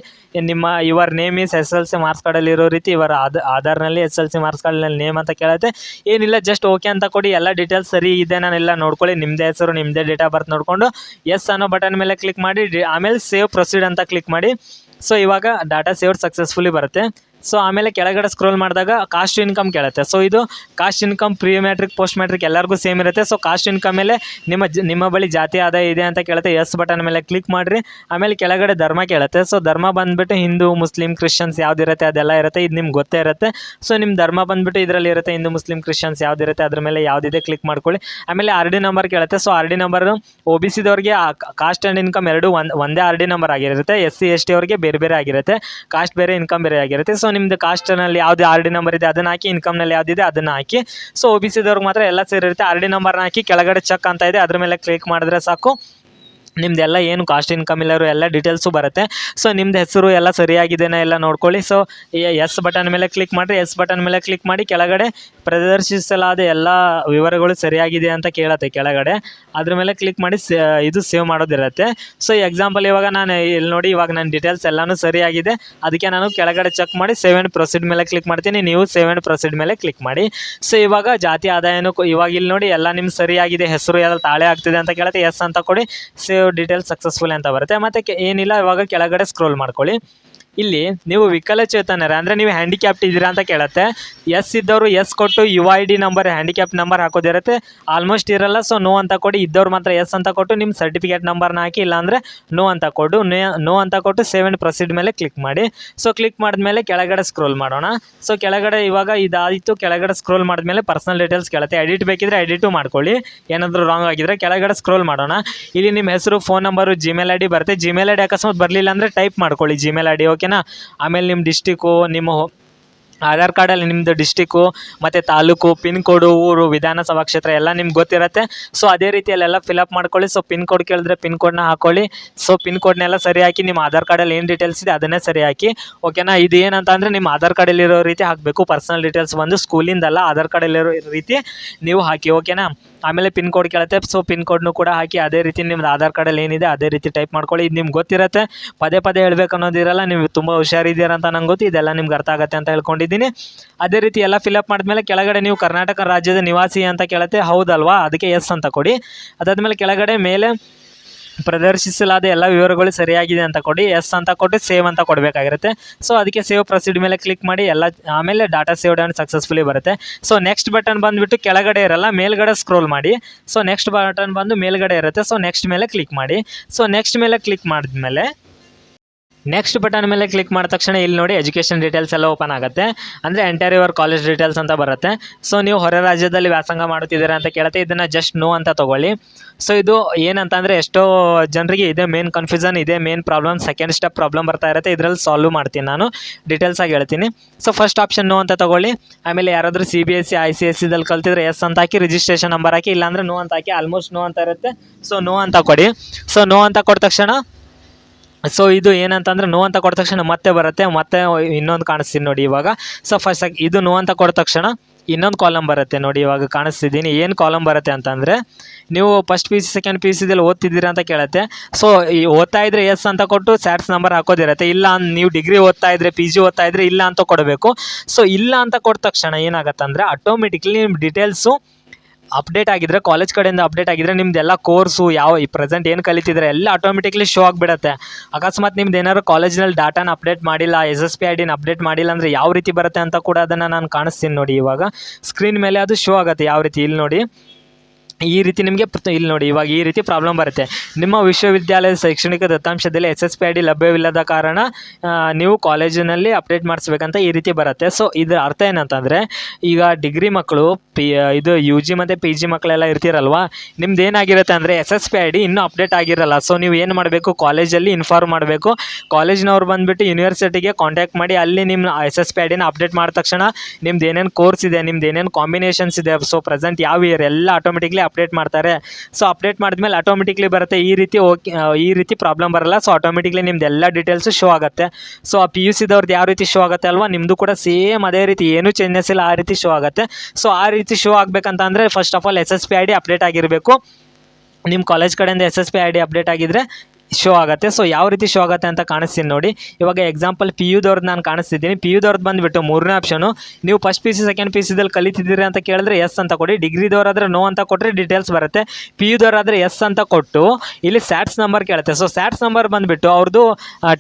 ನಿಮ್ಮ your name is S L C marks ಕಾರ್ಡಲ್ಲಿ ಇರೋ ರೀತಿ ಇವರ ಆಧಾರ್ ಆಧಾರ್ನಲ್ಲಿ ಎಸ್ ಎಲ್ ಸಿ ಮಾರ್ಕ್ಸ್ ಕಾರ್ಡ್ನಲ್ಲಿ ನೇಮ್ ಅಂತ ಕೇಳುತ್ತೆ. ಏನಿಲ್ಲ ಜಸ್ಟ್ ಓಕೆ ಅಂತ ಕೊಡಿ, ಎಲ್ಲ ಡೀಟೇಲ್ಸ್ ಸರಿ ಇದೆ, ನಾನೆಲ್ಲ ನೋಡ್ಕೊಳ್ಳಿ. ನಿಮ್ಮದೇ ಹೆಸರು ನಿಮ್ಮದೇ ಡೇಟ್ ಆಫ್ ಬರ್ತ್ ನೋಡಿಕೊಂಡು ಎಸ್ ಅನ್ನೋ ಬಟನ್ ಮೇಲೆ ಕ್ಲಿಕ್ ಮಾಡಿ ಆಮೇಲೆ ಸೇವ್ ಪ್ರೊಸೀಡ್ ಅಂತ ಕ್ಲಿಕ್ ಮಾಡಿ. ಸೊ ಇವಾಗ ಡಾಟಾ ಸೇವ್ಡ್ ಸಕ್ಸಸ್ಫುಲಿ ಬರುತ್ತೆ. ಸೊ ಆಮೇಲೆ ಕೆಳಗಡೆ ಸ್ಕ್ರೋಲ್ ಮಾಡಿದಾಗ ಕಾಸ್ಟ್ ಇನ್ಕಮ್ ಕೇಳುತ್ತೆ. ಸೊ ಇದು caste income pre matric post matric ಎಲ್ಲರಿಗೂ ಸೇಮ್ ಇರುತ್ತೆ. ಸೊ ಕಾಸ್ಟ್ ಇನ್ಕಮ್ ಮೇಲೆ ನಿಮ್ಮ ನಿಮ್ಮ ಬಳಿ ಜಾತಿ ಆದಾಯ ಇದೆ ಅಂತ ಕೇಳುತ್ತೆ. ಎಸ್ ಬಟನ್ ಮೇಲೆ ಕ್ಲಿಕ್ ಮಾಡಿರಿ. ಆಮೇಲೆ ಕೆಳಗಡೆ ಧರ್ಮ ಕೇಳುತ್ತೆ. ಸೊ ಧರ್ಮ ಬಂದುಬಿಟ್ಟು ಹಿಂದೂ, ಮುಸ್ಲಿಂ, ಕ್ರಿಶ್ಚಿಯನ್ಸ್ ಯಾವ್ದಿರುತ್ತೆ ಅದೆಲ್ಲ ಇರುತ್ತೆ. ಇದು ನಿಮ್ಗೆ ಗೊತ್ತೇ ಇರುತ್ತೆ. ಸೊ ನಿಮ್ಮ ಧರ್ಮ ಬಂದುಬಿಟ್ಟು ಇದರಲ್ಲಿ ಇರುತ್ತೆ ಹಿಂದೂ, ಮುಸ್ಲಿಂ, ಕ್ರಿಶ್ಚಿಯನ್ಸ್ ಯಾವ್ದಿರುತ್ತೆ ಅದ್ರ ಮೇಲೆ ಯಾವುದಿದೆ ಕ್ಲಿಕ್ ಮಾಡ್ಕೊಳ್ಳಿ. ಆಮೇಲೆ ಆರ್ ಡಿ ನಂಬರ್ ಕೇಳುತ್ತೆ so R D number O B ಸಿದವ್ರಿಗೆ caste and income ಎರಡು ಒಂದು, ಒಂದೇ ಆರ್ ಡಿ ನಂಬರ್ ಆಗಿರುತ್ತೆ. ಎಸ್ ಸಿ ಎಸ್ ಟಿ ಅವ್ರಿಗೆ ಬೇರೆ ಬೇರೆ ಆಗಿರುತ್ತೆ. ಕಾಸ್ಟ್ ಬೇರೆ ಇನ್ಕಮ್ ಬೇರೆ ಆಗಿರುತ್ತೆ. ಸೊ ನಿಮ್ದು ಕಾಸ್ಟ್ನಲ್ಲಿ ಯಾವ್ದು ಆರ್ ಡಿ ನಂಬರ್ ಇದೆ, ಅದನ್ನ ಹಾಕಿ ಇನ್ಕಮ್ನಲ್ಲಿ ಯಾವ್ದಿದೆ ಅದನ್ನ ಹಾಕಿ. ಸೊ ಒ ಬಿ ಸಿದವ್ರಿಗೆ ಮಾತ್ರ ಎಲ್ಲ ಸೇರಿರುತ್ತೆ. ಆರ್ ಡಿ ನಂಬರ್ನ ಹಾಕಿ ಕೆಳಗಡೆ ಚೆಕ್ ಅಂತ ಇದೆ. ಅದ್ರ ಮೇಲೆ ಕ್ಲಿಕ್ ಮಾಡಿದ್ರೆ ಸಾಕು. ನಿಮ್ದೆಲ್ಲ ಏನು ಕಾಸ್ಟ್ ಇನ್ಕಮ್ ಇಲ್ಲರು ಎಲ್ಲ ಡೀಟೇಲ್ಸು ಬರುತ್ತೆ. ಸೊ ನಿಮ್ದು ಹೆಸರು ಎಲ್ಲ ಸರಿಯಾಗಿದೆಯಾ ಎಲ್ಲ ನೋಡ್ಕೊಳ್ಳಿ. ಸೊ ಎಸ್ ಬಟನ್ ಮೇಲೆ ಕ್ಲಿಕ್ ಮಾಡಿರಿ. ಎಸ್ ಬಟನ್ ಮೇಲೆ ಕ್ಲಿಕ್ ಮಾಡಿ ಕೆಳಗಡೆ ಪ್ರದರ್ಶಿಸಲಾದ ಎಲ್ಲ ವಿವರಗಳು ಸರಿಯಾಗಿದೆ ಅಂತ ಕೇಳತ್ತೆ ಕೆಳಗಡೆ. ಅದ್ರ ಮೇಲೆ ಕ್ಲಿಕ್ ಮಾಡಿ ಇದು ಸೇವ್ ಮಾಡೋದಿರುತ್ತೆ. ಸೊ ಎಕ್ಸಾಂಪಲ್ ಇವಾಗ ನಾನು ಇಲ್ಲಿ ನೋಡಿ, ಇವಾಗ ನನ್ನ ಡೀಟೇಲ್ಸ್ ಎಲ್ಲನೂ ಸರಿಯಾಗಿದೆ. ಅದಕ್ಕೆ ನಾನು ಕೆಳಗಡೆ ಚೆಕ್ ಮಾಡಿ ಸೇವ್ ಆ್ಯಂಡ್ ಪ್ರೊಸೀಡ್ ಮೇಲೆ ಕ್ಲಿಕ್ ಮಾಡ್ತೀನಿ. ನೀವು ಸೇವ್ ಆ್ಯಂಡ್ ಪ್ರೊಸೀಡ್ ಮೇಲೆ ಕ್ಲಿಕ್ ಮಾಡಿ. ಸೊ ಇವಾಗ ಜಾತಿ ಆದಾಯನೂ ಇವಾಗ ಇಲ್ಲಿ ನೋಡಿ ಎಲ್ಲ ನಿಮ್ಮ ಸರಿಯಾಗಿದೆ, ಹೆಸರು ಎಲ್ಲ ತಾಳೆ ಆಗ್ತಿದೆ ಅಂತ ಕೇಳುತ್ತೆ. ಎಸ್ ಅಂತ ಕೊಡಿ. ಸೇವ್ ಡೀಟೇಲ್ಸ್ ಸಕ್ಸಸ್ಫುಲ್ ಅಂತ ಬರುತ್ತೆ. ಮತ್ತು ಏನಿಲ್ಲ, ಇವಾಗ ಕೆಳಗಡೆ ಸ್ಕ್ರೋಲ್ ಮಾಡ್ಕೊಳ್ಳಿ. ಇಲ್ಲಿ ನೀವು ವಿಕಲಚೇತನರ, ಅಂದರೆ ನೀವು ಹ್ಯಾಂಡಿಕ್ಯಾಪ್ಟ್ ಇದ್ದೀರಾ ಅಂತ ಕೇಳುತ್ತೆ. ಎಸ್ ಇದ್ದವರು ಎಸ್ ಕೊಟ್ಟು U I D number handicap number ಹಾಕೋದಿರುತ್ತೆ. Almost ಇರಲ್ಲ ಸೊ ನೋ ಅಂತ ಕೊಡಿ. ಇದ್ದವ್ರು ಮಾತ್ರ ಎಸ್ ಅಂತ ಕೊಟ್ಟು ನಿಮ್ಮ ಸರ್ಟಿಫಿಕೇಟ್ ನಂಬರ್ನ ಹಾಕಿ, ಇಲ್ಲಾಂದರೆ ನೋ ಅಂತ ಕೊಡು. ನೋ ಅಂತ ಕೊಟ್ಟು ಸೇವ್ ಆ್ಯಂಡ್ ಪ್ರೊಸೀಡ್ ಮೇಲೆ ಕ್ಲಿಕ್ ಮಾಡಿ. ಸೊ ಕ್ಲಿಕ್ ಮಾಡಿದ್ಮೇಲೆ ಕೆಳಗಡೆ ಸ್ಕ್ರೋಲ್ ಮಾಡೋಣ. ಸೊ ಕೆಳಗಡೆ ಇವಾಗ ಇದಾಯಿತು. ಕೆಳಗಡೆ ಸ್ಕ್ರೋಲ್ ಮಾಡಿದ್ಮೇಲೆ ಪರ್ಸನಲ್ ಡೀಟೇಲ್ಸ್ ಕೇಳುತ್ತೆ. ಎಡಿಟ್ ಬೇಕಿದ್ರೆ ಎಡಿಟು ಮಾಡ್ಕೊಳ್ಳಿ. ಏನಾದರೂ ರಾಂಗ್ ಆಗಿದ್ರೆ ಕೆಳಗಡೆ ಸ್ಕ್ರೋಲ್ ಮಾಡೋಣ. ಇಲ್ಲಿ ನಿಮ್ಮ ಹೆಸರು phone number Gmail I D ಬರುತ್ತೆ. ಜಿಮೇಲ್ ಐ ಡಿ ಅಕಸ್ಮಾತ್ ಬರಲಿಲ್ಲ ಅಂದರೆ ಟೈಪ್ ಮಾಡ್ಕೊಳ್ಳಿ ಜಿಮೇಲ್ ಐ ಡಿ ಓಕೆನಾ ಆಮೇಲೆ ನಿಮ್ಮ ಡಿಸ್ಟಿಕ್ಕು ನಿಮ್ಮ ಹೊ- ಆಧಾರ್ ಕಾರ್ಡಲ್ಲಿ ನಿಮ್ಮದು ಡಿಸ್ಟಿಕ್ಕು ಮತ್ತು ತಾಲೂಕು ಪಿನ್ ಕೋಡು ಊರು, ವಿಧಾನಸಭಾ ಕ್ಷೇತ್ರ ಎಲ್ಲ ನಿಮ್ಗೆ ಗೊತ್ತಿರುತ್ತೆ. ಸೊ ಅದೇ ರೀತಿಯಲ್ಲೆಲ್ಲ ಫಿಲಪ್ ಮಾಡ್ಕೊಳ್ಳಿ. ಸೊ ಪಿನ್ ಕೋಡ್ ಕೇಳಿದ್ರೆ ಪಿನ್ ಕೋಡ್ನ ಹಾಕೊಳ್ಳಿ. ಸೊ ಪಿನ್ ಕೋಡ್ನೆಲ್ಲ ಸರಿ ಹಾಕಿ ನಿಮ್ಮ ಆಧಾರ್ ಕಾರ್ಡಲ್ಲಿ ಏನು ಡೀಟೇಲ್ಸ್ ಇದೆ ಅದನ್ನೇ ಸರಿ ಹಾಕಿ. ಓಕೆನಾ ಇದು ಏನಂತ ಅಂದರೆ ನಿಮ್ಮ ಆಧಾರ್ ಕಾರ್ಡಲ್ಲಿರೋ ರೀತಿ ಹಾಕಬೇಕು. ಪರ್ಸನಲ್ ಡೀಟೇಲ್ಸ್ ಬಂದು ಸ್ಕೂಲಿಂದಲ್ಲ ಆಧಾರ್ ಕಾರ್ಡಲ್ಲಿರೋ ರೀತಿ ನೀವು ಹಾಕಿ. ಓಕೆನಾ ಆಮೇಲೆ ಪಿನ್ ಕೋಡ್ ಕೇಳುತ್ತೆ. ಸೊ ಪಿನ್ ಕೋಡ್ನು ಕೂಡ ಹಾಕಿ ಅದೇ ರೀತಿ ನಿಮ್ದು ಆಧಾರ್ ಕಾರ್ಡಲ್ಲಿ ಏನಿದೆ ಅದೇ ರೀತಿ ಟೈಪ್ ಮಾಡ್ಕೊಳ್ಳಿ. ಇದು ನಿಮ್ಗೆ ಗೊತ್ತಿರುತ್ತೆ. ಪದೇ ಪದೇ ಹೇಳ್ಬೇಕು ಅನ್ನೋದಿರಲ್ಲ. ನೀವು ತುಂಬ ಹುಷಾರಿದ್ದೀರ ಅಂತ ನಂಗೆ ಗೊತ್ತು. ಇದೆಲ್ಲ ನಿಮ್ಗೆ ಅರ್ಥ ಆಗುತ್ತೆ ಅಂತ ಹೇಳ್ಕೊಂಡಿದ್ದೀನಿ. ಅದೇ ರೀತಿ ಎಲ್ಲ ಫಿಲಪ್ ಮಾಡಿದ್ಮೇಲೆ ಕೆಳಗಡೆ ನೀವು ಕರ್ನಾಟಕ ರಾಜ್ಯದ ನಿವಾಸಿ ಅಂತ ಕೇಳುತ್ತೆ. ಹೌದಲ್ವಾ? ಅದಕ್ಕೆ ಎಸ್ ಅಂತ ಕೊಡಿ. ಅದಾದಮೇಲೆ ಕೆಳಗಡೆ ಮೇಲೆ ಪ್ರದರ್ಶಿಸಲಾದ ಎಲ್ಲ ವಿವರಗಳು ಸರಿಯಾಗಿದೆ ಅಂತ ಕೊಡಿ. ಎಸ್ ಅಂತ ಕೊಟ್ಟು ಸೇವ್ ಅಂತ ಕೊಡಬೇಕಾಗಿರುತ್ತೆ. ಸೊ ಅದಕ್ಕೆ ಸೇವ್ ಪ್ರೊಸೀಡ್ ಮೇಲೆ ಕ್ಲಿಕ್ ಮಾಡಿ ಎಲ್ಲ, ಆಮೇಲೆ ಡಾಟಾ ಸೇವ್ ಡೌನ್ ಸಕ್ಸಸ್ಫುಲಿ ಬರುತ್ತೆ. ಸೊ ನೆಕ್ಸ್ಟ್ ಬಟನ್ ಬಂದುಬಿಟ್ಟು ಕೆಳಗಡೆ ಇರಲ್ಲ, ಮೇಲ್ಗಡೆ ಸ್ಕ್ರೋಲ್ ಮಾಡಿ. ಸೊ ನೆಕ್ಸ್ಟ್ ಬಟನ್ ಬಂದು ಮೇಲ್ಗಡೆ ಇರುತ್ತೆ. ಸೊ ನೆಕ್ಸ್ಟ್ ಮೇಲೆ ಕ್ಲಿಕ್ ಮಾಡಿ. ಸೊ ನೆಕ್ಸ್ಟ್ ಮೇಲೆ ಕ್ಲಿಕ್ ಮಾಡಿದ್ಮೇಲೆ ನೆಕ್ಸ್ಟ್ ಬಟನ್ ಮೇಲೆ ಕ್ಲಿಕ್ ಮಾಡಿದ ತಕ್ಷಣ ಇಲ್ಲಿ ನೋಡಿ ಎಜುಕೇಷನ್ ಡೀಟೇಲ್ಸ್ ಎಲ್ಲ ಓಪನ್ ಆಗುತ್ತೆ. ಅಂದರೆ ಎಂಟೈರ್ ಯುವರ್ ಕಾಲೇಜ್ ಡೀಟೇಲ್ಸ್ ಅಂತ ಬರುತ್ತೆ. ಸೊ ನೀವು ಹೊರ ರಾಜ್ಯದಲ್ಲಿ ವ್ಯಾಸಂಗ ಮಾಡುತ್ತಿದ್ದೀರಾ ಅಂತ ಕೇಳುತ್ತೆ ಇದನ್ನು ಜಸ್ಟ್ ನೋ ಅಂತ ತೊಗೊಳ್ಳಿ. ಸೊ ಇದು ಏನಂತಂದರೆ ಎಷ್ಟೋ ಜನರಿಗೆ ಇದೇ ಮೇನ್ ಕನ್ಫ್ಯೂಷನ್ ಇದೆ main problem second step problem ಬರ್ತಾ ಇರುತ್ತೆ. ಇದರಲ್ಲಿ ಸಾಲ್ವ್ ಮಾಡ್ತೀನಿ ನಾನು. ಡೀಟೇಲ್ಸ್ ಆಗಿ ಹೇಳ್ತೀನಿ. ಸೊ ಫಸ್ಟ್ ಆಪ್ಷನ್ ನೋ ಅಂತ ತೊಗೊಳ್ಳಿ. ಆಮೇಲೆ ಯಾರಾದರೂ C B S C I C S ಸಿದಲ್ಲಿ ಕಲ್ತಿದ್ರೆ ಎಸ್ ಅಂತ ಹಾಕಿ ರಿಜಿಸ್ಟ್ರೇಷನ್ ನಂಬರ್ ಹಾಕಿ, ಇಲ್ಲಾಂದರೆ ನೋ ಅಂತ ಹಾಕಿ ಆಲ್ಮೋಸ್ಟ್ ನೋ ಅಂತ ಇರುತ್ತೆ. ಸೊ ನೋ ಅಂತ ಕೊಡಿ. ಸೊ ನೋ ಅಂತ ಕೊಟ್ಟ ತಕ್ಷಣ ಸೊ ಇದು ಏನಂತಂದ್ರೆ ನೋ ಅಂತ ಕೊಟ್ಟ ತಕ್ಷಣ ಮತ್ತೆ ಬರುತ್ತೆ, ಮತ್ತೆ ಇನ್ನೊಂದು ಕಾಣಿಸ್ತೀನಿ ನೋಡಿ ಇವಾಗ. ಸೊ ಫಸ್ಟ್ ಇದು ನೋ ಅಂತ ಕೊಟ್ಟ ತಕ್ಷಣ ಇನ್ನೊಂದು ಕಾಲಮ್ ಬರುತ್ತೆ ನೋಡಿ ಇವಾಗ ಕಾಣಿಸ್ತಿದ್ದೀನಿ. ಏನು ಕಾಲಮ್ ಬರುತ್ತೆ ಅಂತಂದರೆ, ನೀವು first P C second P ಸಿದಲ್ಲಿ ಓದ್ತಿದ್ದೀರಾ ಅಂತ ಕೇಳುತ್ತೆ. ಸೊ ಈ ಓದ್ತಾ ಇದ್ರೆ ಎಸ್ ಅಂತ ಕೊಟ್ಟು ಸ್ಯಾಟ್ಸ್ ನಂಬರ್ ಹಾಕೋದಿರುತ್ತೆ. ಇಲ್ಲ ನೀವು ಡಿಗ್ರಿ ಓದ್ತಾ ಇದ್ರೆ ಪಿ ಜಿ ಓದ್ತಾ ಇದ್ರೆ ಇಲ್ಲ ಅಂತ ಕೊಡಬೇಕು. ಸೊ ಇಲ್ಲ ಅಂತ ಕೊಟ್ಟ ತಕ್ಷಣ ಏನಾಗುತ್ತೆ ಅಂದರೆ ಆಟೋಮೆಟಿಕ್ಲಿ ನಿಮ್ಮ ಡೀಟೇಲ್ಸು ಅಪ್ಡೇಟ್ ಆಗಿದ್ರೆ ಕಾಲೇಜ್ ಕಡೆಯಿಂದ ಅಪ್ಡೇಟ್ ಆಗಿದ್ರೆ ನಿಮ್ದೆಲ್ಲ ಕೋರ್ಸು ಯಾವ ಈ ಪ್ರೆಸೆಂಟ್ ಏನು ಕಲಿತಿದ್ರೆ ಎಲ್ಲ ಆಟೋಮೆಟಿಕ್ಲಿ ಶೋ ಆಗಿಬಿಡತ್ತೆ. ಅಕಸ್ಮಾತ್ ನಿಮ್ದು ಏನಾದ್ರು ಕಾಲೇಜ್ನಲ್ಲಿ ಡಾಟಾನ ಅಪ್ಡೇಟ್ ಮಾಡಿಲ್ಲ ಎಸ್ ಎಸ್ ಪಿ ಐ ಡಿನ ಅಪ್ಡೇಟ್ ಮಾಡಿಲ್ಲ ಅಂದರೆ ಯಾವ ರೀತಿ ಬರುತ್ತೆ ಅಂತ ಕೂಡ ಅದನ್ನು ನಾನು ಕಾಣಿಸ್ತೀನಿ ನೋಡಿ ಇವಾಗ. ಸ್ಕ್ರೀನ್ ಮೇಲೆ ಅದು ಶೋ ಆಗುತ್ತೆ ಯಾವ ರೀತಿ, ಇಲ್ಲಿ ನೋಡಿ. ಈ ರೀತಿ ನಿಮಗೆ ಇಲ್ಲಿ ನೋಡಿ, ಇವಾಗ ಈ ರೀತಿ ಪ್ರಾಬ್ಲಮ್ ಬರುತ್ತೆ. ನಿಮ್ಮ ವಿಶ್ವವಿದ್ಯಾಲಯದ ಶೈಕ್ಷಣಿಕ ದತ್ತಾಂಶದಲ್ಲಿ S S P I D ಲಭ್ಯವಿಲ್ಲದ ಕಾರಣ ನೀವು ಕಾಲೇಜಿನಲ್ಲಿ ಅಪ್ಡೇಟ್ ಮಾಡಿಸ್ಬೇಕಂತ ಈ ರೀತಿ ಬರುತ್ತೆ. ಸೊ ಇದರ ಅರ್ಥ ಏನಂತಂದರೆ, ಈಗ ಡಿಗ್ರಿ ಮಕ್ಕಳು ಪಿ ಇದು ಯು ಜಿ ಮತ್ತು ಪಿ ಜಿ ಮಕ್ಕಳೆಲ್ಲ ಇರ್ತೀರಲ್ವಾ, ನಿಮ್ದು ಏನಾಗಿರುತ್ತೆ ಅಂದರೆ S S P I D ಇನ್ನೂ ಅಪ್ಡೇಟ್ ಆಗಿರಲ್ಲ. ಸೊ ನೀವು ಏನು ಮಾಡಬೇಕು? ಕಾಲೇಜಲ್ಲಿ ಇನ್ಫಾರ್ಮ್ ಮಾಡಬೇಕು. ಕಾಲೇಜ್ನವ್ರು ಬಂದುಬಿಟ್ಟು ಯೂನಿವರ್ಸಿಟಿಗೆ ಕಾಂಟ್ಯಾಕ್ಟ್ ಮಾಡಿ, ಅಲ್ಲಿ ನಿಮ್ಮ ಎಸ್ ಎಸ್ ಪಿ ಐ ಡಿನ ಅಪ್ಡೇಟ್ ಮಾಡಿದ ತಕ್ಷಣ ನಿಮ್ದು ಏನೇನು ಕೋರ್ಸ್ ಇದೆ, ನಿಮ್ದು ಏನೇನು ಕಾಂಬಿನೇಷನ್ಸ್ ಇದೆ. ಸೊ ಪ್ರೆಸೆಂಟ್ ಯಾವ ಇಯರ್ ಎಲ್ಲ ಆಟೋಮೆಟಿಕ್ಲಿ ಅಪ್ಡೇಟ್ ಮಾಡ್ತಾರೆ. ಸೊ ಅಪ್ಡೇಟ್ ಮಾಡಿದ್ಮೇಲೆ ಆಟೋಮೆಟಿಕ್ಲಿ ಬರುತ್ತೆ. ಈ ರೀತಿ ಓಕೆ ಈ ರೀತಿ ಪ್ರಾಬ್ಲಮ್ ಬರಲ್ಲ. ಸೊ ಆಟೋಮೆಟಿಕ್ಲಿ ನಿಮ್ದು ಎಲ್ಲ ಡೀಟೇಲ್ಸು ಶೋ ಆಗುತ್ತೆ. ಸೊ ಆ ಪಿ ಯು ಸಿದವ್ರದ್ದು ಯಾವ ರೀತಿ ಶೋ ಆಗುತ್ತೆ ಅಲ್ವಾ? ನಿಮ್ಮದು ಕೂಡ ಸೇಮ್ ಅದೇ ರೀತಿ. ಏನೂ ಚೇಂಜಸ್ ಇಲ್ಲ. ಆ ರೀತಿ ಶೋ ಆಗುತ್ತೆ. ಸೊ ಆ ರೀತಿ ಶೋ ಆಗಬೇಕಂತ ಅಂದರೆ first of all S S P I D update ಆಗಿರಬೇಕು. ನಿಮ್ಮ ಕಾಲೇಜ್ ಕಡೆಯಿಂದ S S P I D update ಆಗಿದ್ದರೆ ಶೋ ಆಗುತ್ತೆ. ಸೊ ಯಾವ ರೀತಿ ಶೋ ಆಗುತ್ತೆ ಅಂತ ಕಾಣಿಸ್ತೀನಿ ನೋಡಿ. ಇವಾಗ ಎಕ್ಸಾಂಪಲ್ ಪಿ ಯು ಯುದವ್ರದ್ದು ನಾನು ಕಾಣಿಸ್ತಿದ್ದೀನಿ. ಪಿ ಯು ಯುದವ್ರದ್ದು ಬಂದುಬಿಟ್ಟು ಮೂರನೇ ಆಪ್ಷನು ನೀವು first P C second P ಸಿದಲ್ಲಿ ಕಲಿತಿದ್ದೀರಿ ಅಂತ ಕೇಳಿದ್ರೆ ಎಸ್ ಅಂತ ಕೊಡಿ. ಡಿಗ್ರಿದವರಾದರೆ ನೋ ಅಂತ ಕೊಟ್ಟರೆ ಡೀಟೇಲ್ಸ್ ಬರುತ್ತೆ. ಪಿ ಯು ಯುದವರಾದರೆ ಎಸ್ ಅಂತ ಕೊಟ್ಟು ಇಲ್ಲಿ ಸ್ಯಾಟ್ಸ್ ನಂಬರ್ ಕೇಳುತ್ತೆ. ಸೊ ಸ್ಯಾಟ್ಸ್ ನಂಬರ್ ಬಂದುಬಿಟ್ಟು ಅವ್ರದ್ದು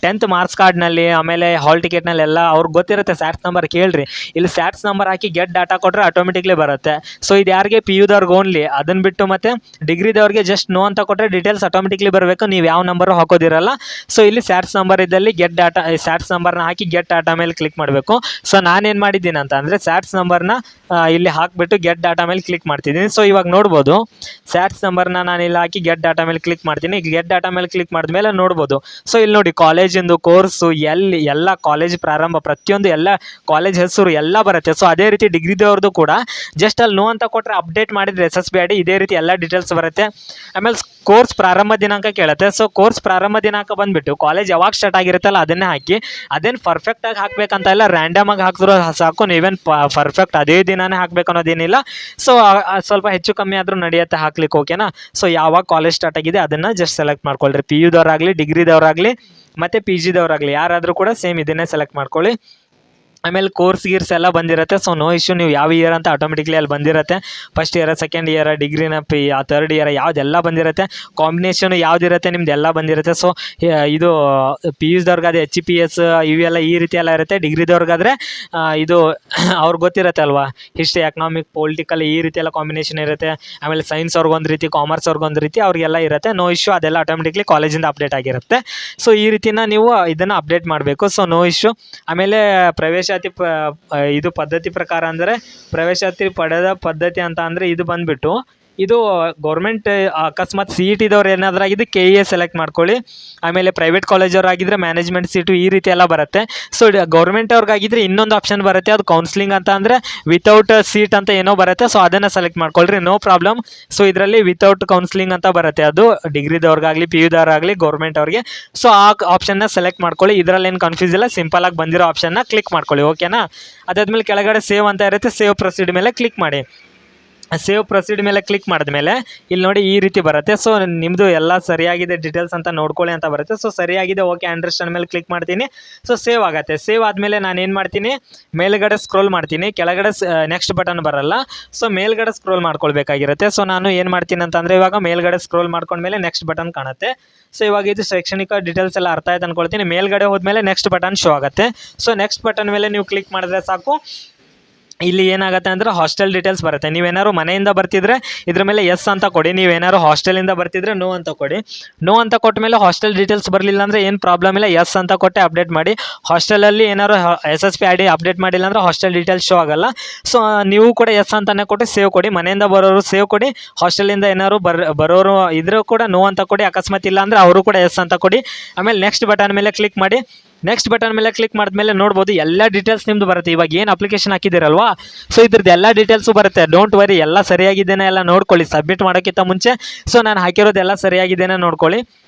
ಟೆಂತ್ ಮಾರ್ಕ್ಸ್ ಕಾರ್ಡ್ನಲ್ಲಿ ಆಮೇಲೆ ಹಾಲ್ ಟಿಕೆಟ್ನಲ್ಲಿ ಎಲ್ಲ ಅವ್ರಿಗೆ ಗೊತ್ತಿರುತ್ತೆ ಸ್ಯಾಟ್ಸ್ ನಂಬರ್ ಕೇಳ್ರಿ. ಇಲ್ಲಿ ಸ್ಯಾಟ್ಸ್ ನಂಬರ್ ಹಾಕಿ ಗೆಟ್ ಡಾಟಾ ಕೊಟ್ಟರೆ ಆಟೋಮೆಟಿಕ್ಲಿ ಬರುತ್ತೆ. ಸೊ ಇದು ಯಾರಿಗೆ? ಪಿ ಯು ಯುದವ್ರಿಗೆ ಓನ್ಲಿ ಅದನ್ನು ಬಿಟ್ಟು ಮತ್ತೆ ಡಿಗ್ರಿದವ್ರಿಗೆ ಜಸ್ಟ್ ನೋ ಅಂತ ಕೊಟ್ಟರೆ ಡೀಟೇಲ್ಸ್ ಆಟೋಮೆಟಿಕ್ಲಿ ಬರಬೇಕು. ನೀವು ಯಾವ ನಂಬರು ಹಾಕೋದಿರಲ್ಲ. ಸೊ ಇಲ್ಲಿ ಸ್ಯಾಟ್ಸ್ ನಂಬರ್ ಇದ್ದಲ್ಲಿ ಗೆಟ್ ಡಾಟಾ ಸ್ಯಾಟ್ಸ್ ನಂಬರ್ನ ಹಾಕಿ ಗೆಟ್ ಡಾಟಾ ಮೇಲೆ ಕ್ಲಿಕ್ ಮಾಡಬೇಕು. ಸೊ ನಾನೇನು ಮಾಡಿದ್ದೀನಿ ಅಂತ ಅಂದರೆ ಸ್ಯಾಟ್ಸ್ ನಂಬರ್ನ ಇಲ್ಲಿ ಹಾಕಿಬಿಟ್ಟು ಗೆಟ್ ಡಾಟಾ ಮೇಲೆ ಕ್ಲಿಕ್ ಮಾಡ್ತಿದ್ದೀನಿ. ಸೊ ಇವಾಗ ನೋಡ್ಬೋದು ಸ್ಯಾಟ್ಸ್ ನಂಬರ್ನ ನಾನು ಇಲ್ಲಿ ಹಾಕಿ ಗೆಟ್ ಡಾಟಾ ಮೇಲೆ ಕ್ಲಿಕ್ ಮಾಡ್ತೀನಿ. ಗೆಟ್ ಡಾಟಾ ಮೇಲೆ ಕ್ಲಿಕ್ ಮಾಡಿದ್ಮೇಲೆ ನೋಡ್ಬೋದು. ಸೊ ಇಲ್ಲಿ ನೋಡಿ ಕಾಲೇಜಿಂದು ಕೋರ್ಸು ಎಲ್ಲಿ ಎಲ್ಲ ಕಾಲೇಜ್ ಪ್ರಾರಂಭ, ಪ್ರತಿಯೊಂದು ಎಲ್ಲ ಕಾಲೇಜ್ ಹೆಸರು ಎಲ್ಲ ಬರುತ್ತೆ. ಸೊ ಅದೇ ರೀತಿ ಡಿಗ್ರಿದವ್ರದ್ದು ಕೂಡ ಜಸ್ಟ್ ಅಲ್ಲಿ ನೋ ಅಂತ ಕೊಟ್ಟರೆ ಅಪ್ಡೇಟ್ ಮಾಡಿದರೆ S S B I D ಇದೇ ರೀತಿ ಎಲ್ಲ ಡೀಟೇಲ್ಸ್ ಬರುತ್ತೆ. ಆಮೇಲೆ ಕೋರ್ಸ್ ಪ್ರಾರಂಭ ದಿನಾಂಕ ಕೇಳುತ್ತೆ. ಸೊ ಕೋರ್ಸ್ ಪ್ರಾರಂಭ ದಿನಾಂಕ ಬಂದ್ಬಿಟ್ಟು ಕಾಲೇಜ್ ಯಾವಾಗ ಸ್ಟಾರ್ಟ್ ಆಗಿರುತ್ತಲ್ಲ ಅದನ್ನೇ ಹಾಕಿ, ಅದೇನು ಪರ್ಫೆಕ್ಟಾಗಿ ಹಾಕ್ಬೇಕಂತ ಇಲ್ಲ ರ್ಯಾಂಡಮ್ ಆಗಿ ಹಾಕಿದ್ರು ಸಾಕು, ನೀವೇನು ಪರ್ಫೆಕ್ಟ್ ಅದೇ ದಿನಾನೇ ಹಾಕ್ಬೇಕು ಅನ್ನೋದೇನಿಲ್ಲ. ಸೊ ಸ್ವಲ್ಪ ಹೆಚ್ಚು ಕಮ್ಮಿ ಆದರೂ ನಡೆಯುತ್ತೆ ಹಾಕ್ಲಿಕ್ಕೆ ಓಕೆನಾ ಸೊ ಯಾವಾಗ ಕಾಲೇಜ್ ಸ್ಟಾರ್ಟ್ ಆಗಿದೆ ಅದನ್ನು ಜಸ್ಟ್ ಸೆಲೆಕ್ಟ್ ಮಾಡ್ಕೊಳ್ರಿ. ಪಿ ಯುದವ್ರಾಗಲಿ ಡಿಗ್ರಿದವ್ರಾಗಲಿ ಮತ್ತು ಪಿ ಜಿದವ್ರಾಗಲಿ ಯಾರಾದರೂ ಕೂಡ ಸೇಮ್ ಇದನ್ನೇ ಸೆಲೆಕ್ಟ್ ಮಾಡ್ಕೊಳ್ಳಿ. ಆಮೇಲೆ ಕೋರ್ಸ್ ಗೀರ್ಸ್ ಎಲ್ಲ ಬಂದಿರುತ್ತೆ. ಸೊ ನೋ ಇಶ್ಯೂ ನೀವು ಯಾವ ಇಯರ್ ಅಂತ ಆಟೋಮೆಟಿಕ್ಲಿ ಅಲ್ಲಿ ಬಂದಿರುತ್ತೆ. ಫಸ್ಟ್ ಇಯರ್ ಸೆಕೆಂಡ್ ಇಯರ್ ಡಿಗ್ರಿನ ಪಿ, ಆ ಥರ್ಡ್ ಇಯರ್ ಯಾವುದೆಲ್ಲ ಬಂದಿರುತ್ತೆ. ಕಾಂಬಿನೇಷನ್ ಯಾವುದಿರುತ್ತೆ ನಿಮ್ದು ಎಲ್ಲ ಬಂದಿರುತ್ತೆ ಸೊ ಇದು ಪಿ ಯುಸ್ದವ್ರಿಗಾದ್ರೆ ಎಚ್ ಪಿ ಎಸ್ ಇವೆಲ್ಲ ಈ ರೀತಿ ಎಲ್ಲ ಇರುತ್ತೆ. ಡಿಗ್ರಿದವ್ರಿಗಾದ್ರೆ ಇದು ಅವ್ರಿಗೆ ಗೊತ್ತಿರುತ್ತೆ ಅಲ್ವಾ? ಹಿಸ್ಟ್ರಿ ಎಕನಾಮಿಕ್ ಪೊಲಿಟಿಕಲ್ ಈ ರೀತಿ ಎಲ್ಲ ಕಾಂಬಿನೇಷನ್ ಇರುತ್ತೆ. ಆಮೇಲೆ ಸೈನ್ಸ್ ಅವ್ರಿಗೊಂದು ರೀತಿ ಕಾಮರ್ಸ್ ಅವ್ರಿಗೊಂದು ರೀತಿ ಅವ್ರಿಗೆಲ್ಲ ಇರುತ್ತೆ. ನೋ ಇಶ್ಯೂ ಅದೆಲ್ಲ ಆಟೋಮೆಟಿಕ್ಲಿ ಕಾಲೇಜಿಂದ ಅಪ್ಡೇಟ್ ಆಗಿರುತ್ತೆ. ಸೊ ಈ ರೀತಿನ ನೀವು ಇದನ್ನು ಅಪ್ಡೇಟ್ ಮಾಡಬೇಕು. ಸೊ ನೋ ಇಶ್ಯೂ ಆಮೇಲೆ ಪ್ರವೇಶಾತಿ ಇದು ಪದ್ಧತಿ ಪ್ರಕಾರ ಅಂದರೆ ಪ್ರವೇಶಾತಿ ಪಡೆದ ಪದ್ಧತಿ ಅಂತ ಅಂದರೆ ಇದು ಬಂದುಬಿಟ್ಟು ಇದು ಗೌರ್ಮೆಂಟ್ ಅಕಸ್ಮಾತ್ ಸಿ ಇ ಟಿದವ್ರು ಏನಾದರೂ ಆಗಿದ್ದು ಕೆ ಇ ಎ ಸೆಲೆಕ್ಟ್ ಮಾಡ್ಕೊಳ್ಳಿ. ಆಮೇಲೆ ಪ್ರೈವೇಟ್ ಕಾಲೇಜವ್ರು ಆಗಿದ್ದರೆ ಮ್ಯಾನೇಜ್ಮೆಂಟ್ ಸೀಟು ಈ ರೀತಿ ಎಲ್ಲ ಬರುತ್ತೆ. ಸೊ ಗೌರ್ಮೆಂಟ್ ಅವ್ರಿಗಾಗಿದ್ದರೆ ಇನ್ನೊಂದು ಆಪ್ಷನ್ ಬರುತ್ತೆ. ಅದು ಕೌನ್ಸಿಲಿಂಗ್ ಅಂತ ಅಂದರೆ ವಿತೌಟ್ ಸೀಟ್ ಅಂತ ಏನೋ ಬರುತ್ತೆ. ಸೊ ಅದನ್ನು ಸೆಲೆಕ್ಟ್ ಮಾಡ್ಕೊಳ್ರಿ. ನೋ ಪ್ರಾಬ್ಲಮ್ ಸೊ ಇದರಲ್ಲಿ ವಿತೌಟ್ ಕೌನ್ಸಿಲಿಂಗ್ ಅಂತ ಬರುತ್ತೆ. ಅದು ಡಿಗ್ರಿದವ್ರಿಗಾಗಲಿ ಪಿ ಯುದವ್ರಾಗಲಿ ಗೌರ್ಮೆಂಟ್ ಅವ್ರಿಗೆ. ಸೊ ಆ ಆಪ್ಷನ್ನ ಸೆಲೆಕ್ಟ್ ಮಾಡ್ಕೊಳ್ಳಿ. ಇದರಲ್ಲಿ ಏನು ಕನ್ಫ್ಯೂಸ್ ಇಲ್ಲ. ಸಿಂಪಲ್ ಆಗಿ ಬಂದಿರೋ ಆಪ್ಷನ್ನ ಕ್ಲಿಕ್ ಮಾಡ್ಕೊಳ್ಳಿ. ಓಕೆನಾ ಅದಾದ್ಮೇಲೆ ಕೆಳಗಡೆ ಸೇವ್ ಅಂತ ಇರುತ್ತೆ. ಸೇವ್ ಪ್ರೊಸೀಡ್ ಮೇಲೆ ಕ್ಲಿಕ್ ಮಾಡಿ. ಸೇವ್ ಪ್ರೊಸೀಡ್ ಮೇಲೆ ಕ್ಲಿಕ್ ಮಾಡಿದ್ಮೇಲೆ ಇಲ್ಲಿ ನೋಡಿ ಈ ರೀತಿ ಬರುತ್ತೆ. ಸೊ ನಿಮ್ಮದು ಎಲ್ಲ ಸರಿಯಾಗಿದೆ ಡೀಟೇಲ್ಸ್ ಅಂತ ನೋಡ್ಕೊಳ್ಳಿ ಅಂತ ಬರುತ್ತೆ. ಸೊ ಸರಿಯಾಗಿದೆ ಓಕೆ ಅಂಡರ್ಸ್ಟ್ಯಾಂಡ್ ಮೇಲೆ ಕ್ಲಿಕ್ ಮಾಡ್ತೀನಿ. ಸೊ ಸೇವ್ ಆಗುತ್ತೆ. ಸೇವ್ ಆದಮೇಲೆ ನಾನು ಏನು ಮಾಡ್ತೀನಿ? ಮೇಲ್ಗಡೆ ಸ್ಕ್ರೋಲ್ ಮಾಡ್ತೀನಿ. ಕೆಳಗಡೆ ನೆಕ್ಸ್ಟ್ ಬಟನ್ ಬರಲ್ಲ. ಸೊ ಮೇಲ್ಗಡೆ ಸ್ಕ್ರೋಲ್ ಮಾಡ್ಕೊಳ್ಬೇಕಾಗಿರುತ್ತೆ. ಸೊ ನಾನು ಏನು ಮಾಡ್ತೀನಿ ಅಂತಂದರೆ ಇವಾಗ ಮೇಲ್ಗಡೆ ಸ್ಕ್ರೋಲ್ ಮಾಡ್ಕೊಂಡ್ಮೇಲೆ ನೆಕ್ಸ್ಟ್ ಬಟನ್ ಕಾಣುತ್ತೆ. ಸೊ ಇವಾಗ ಇದು ಶೈಕ್ಷಣಿಕ ಡೀಟೇಲ್ಸ್ ಎಲ್ಲ ಅರ್ಥ ಆಯ್ತು ಅಂದ್ಕೊಳ್ತೀನಿ ಮೇಲ್ಗಡೆ ಹೋದ್ಮೇಲೆ ನೆಕ್ಸ್ಟ್ ಬಟನ್ ಶೋ ಆಗುತ್ತೆ. ಸೊ ನೆಕ್ಸ್ಟ್ ಬಟನ್ ಮೇಲೆ ನೀವು ಕ್ಲಿಕ್ ಮಾಡಿದ್ರೆ ಸಾಕು. ಇಲ್ಲಿ ಏನಾಗುತ್ತೆ ಅಂದರೆ ಹಾಸ್ಟೆಲ್ ಡೀಟೇಲ್ಸ್ ಬರುತ್ತೆ. ನೀವೇನಾದ್ರು ಮನೆಯಿಂದ ಬರ್ತಿದ್ರೆ ಇದ್ರ ಮೇಲೆ ಎಸ್ ಅಂತ ಕೊಡಿ. ನೀವೇನಾದ್ರು ಹಾಸ್ಟೆಲಿಂದ ಬರ್ತಿದ್ರೆ ನೋ ಅಂತ ಕೊಡಿ. ನೋ ಅಂತ ಕೊಟ್ಟ ಮೇಲೆ ಹಾಸ್ಟೆಲ್ ಡೀಟೇಲ್ಸ್ ಬರಲಿಲ್ಲ ಅಂದರೆ ಏನು ಪ್ರಾಬ್ಲಮ್ ಇಲ್ಲ. ಎಸ್ ಅಂತ ಕೊಟ್ಟೆ ಅಪ್ಡೇಟ್ ಮಾಡಿ. ಹಾಸ್ಟೆಲಲ್ಲಿ ಏನಾದ್ರು S S P I D update ಮಾಡಿಲ್ಲ ಅಂದರೆ ಹಾಸ್ಟೆಲ್ ಡೀಟೇಲ್ಸ್ ಶೋ ಆಗಲ್ಲ. ಸೊ ನೀವು ಕೂಡ ಎಸ್ ಅಂತಾನೆ ಕೊಟ್ಟು ಸೇವ್ ಕೊಡಿ. ಮನೆಯಿಂದ ಬರೋರು ಸೇವ್ ಕೊಡಿ. ಹಾಸ್ಟೆಲಿಂದ ಏನಾದ್ರು ಬರ್, ಬರೋರು ಇದ್ರೂ ಕೂಡ ನೋ ಅಂತ ಕೊಡಿ. ಅಕಸ್ಮಾತ್ ಇಲ್ಲ ಅಂದರೆ ಅವರು ಕೂಡ ಎಸ್ ಅಂತ ಕೊಡಿ. ಆಮೇಲೆ ನೆಕ್ಸ್ಟ್ ಬಟನ್ ಮೇಲೆ ಕ್ಲಿಕ್ ಮಾಡಿ. ನೆಕ್ಸ್ಟ್ ಬಟನ್ ಮೇಲೆ ಕ್ಲಿಕ್ ಮಾಡಿದ್ಮೇಲೆ ನೋಡ್ಬೋದು ಎಲ್ಲ ಡೀಟೇಲ್ಸ್ ನಿಮ್ಮದು ಬರುತ್ತೆ. ಇವಾಗ ಏನು ಅಪ್ಲಿಕೇಶನ್ ಹಾಕಿದ್ದೀರಲ್ವಾ? ಸೊ ಇದ್ರದ್ದು ಎಲ್ಲ ಡೀಟೇಲ್ಸು ಬರುತ್ತೆ. ಡೋಂಟ್ ವರಿ ಎಲ್ಲ ಸರಿಯಾಗಿದ್ದೇನೆ ಎಲ್ಲ ನೋಡ್ಕೊಳ್ಳಿ. ಸಬ್ಮಿಟ್ ಮಾಡೋಕ್ಕಿಂತ ಮುಂಚೆ. ಸೊ ನಾನು ಹಾಕಿರೋದೆಲ್ಲ ಸರಿಯಾಗಿದ್ದೇನೆ ನೋಡ್ಕೊಳ್ಳಿ.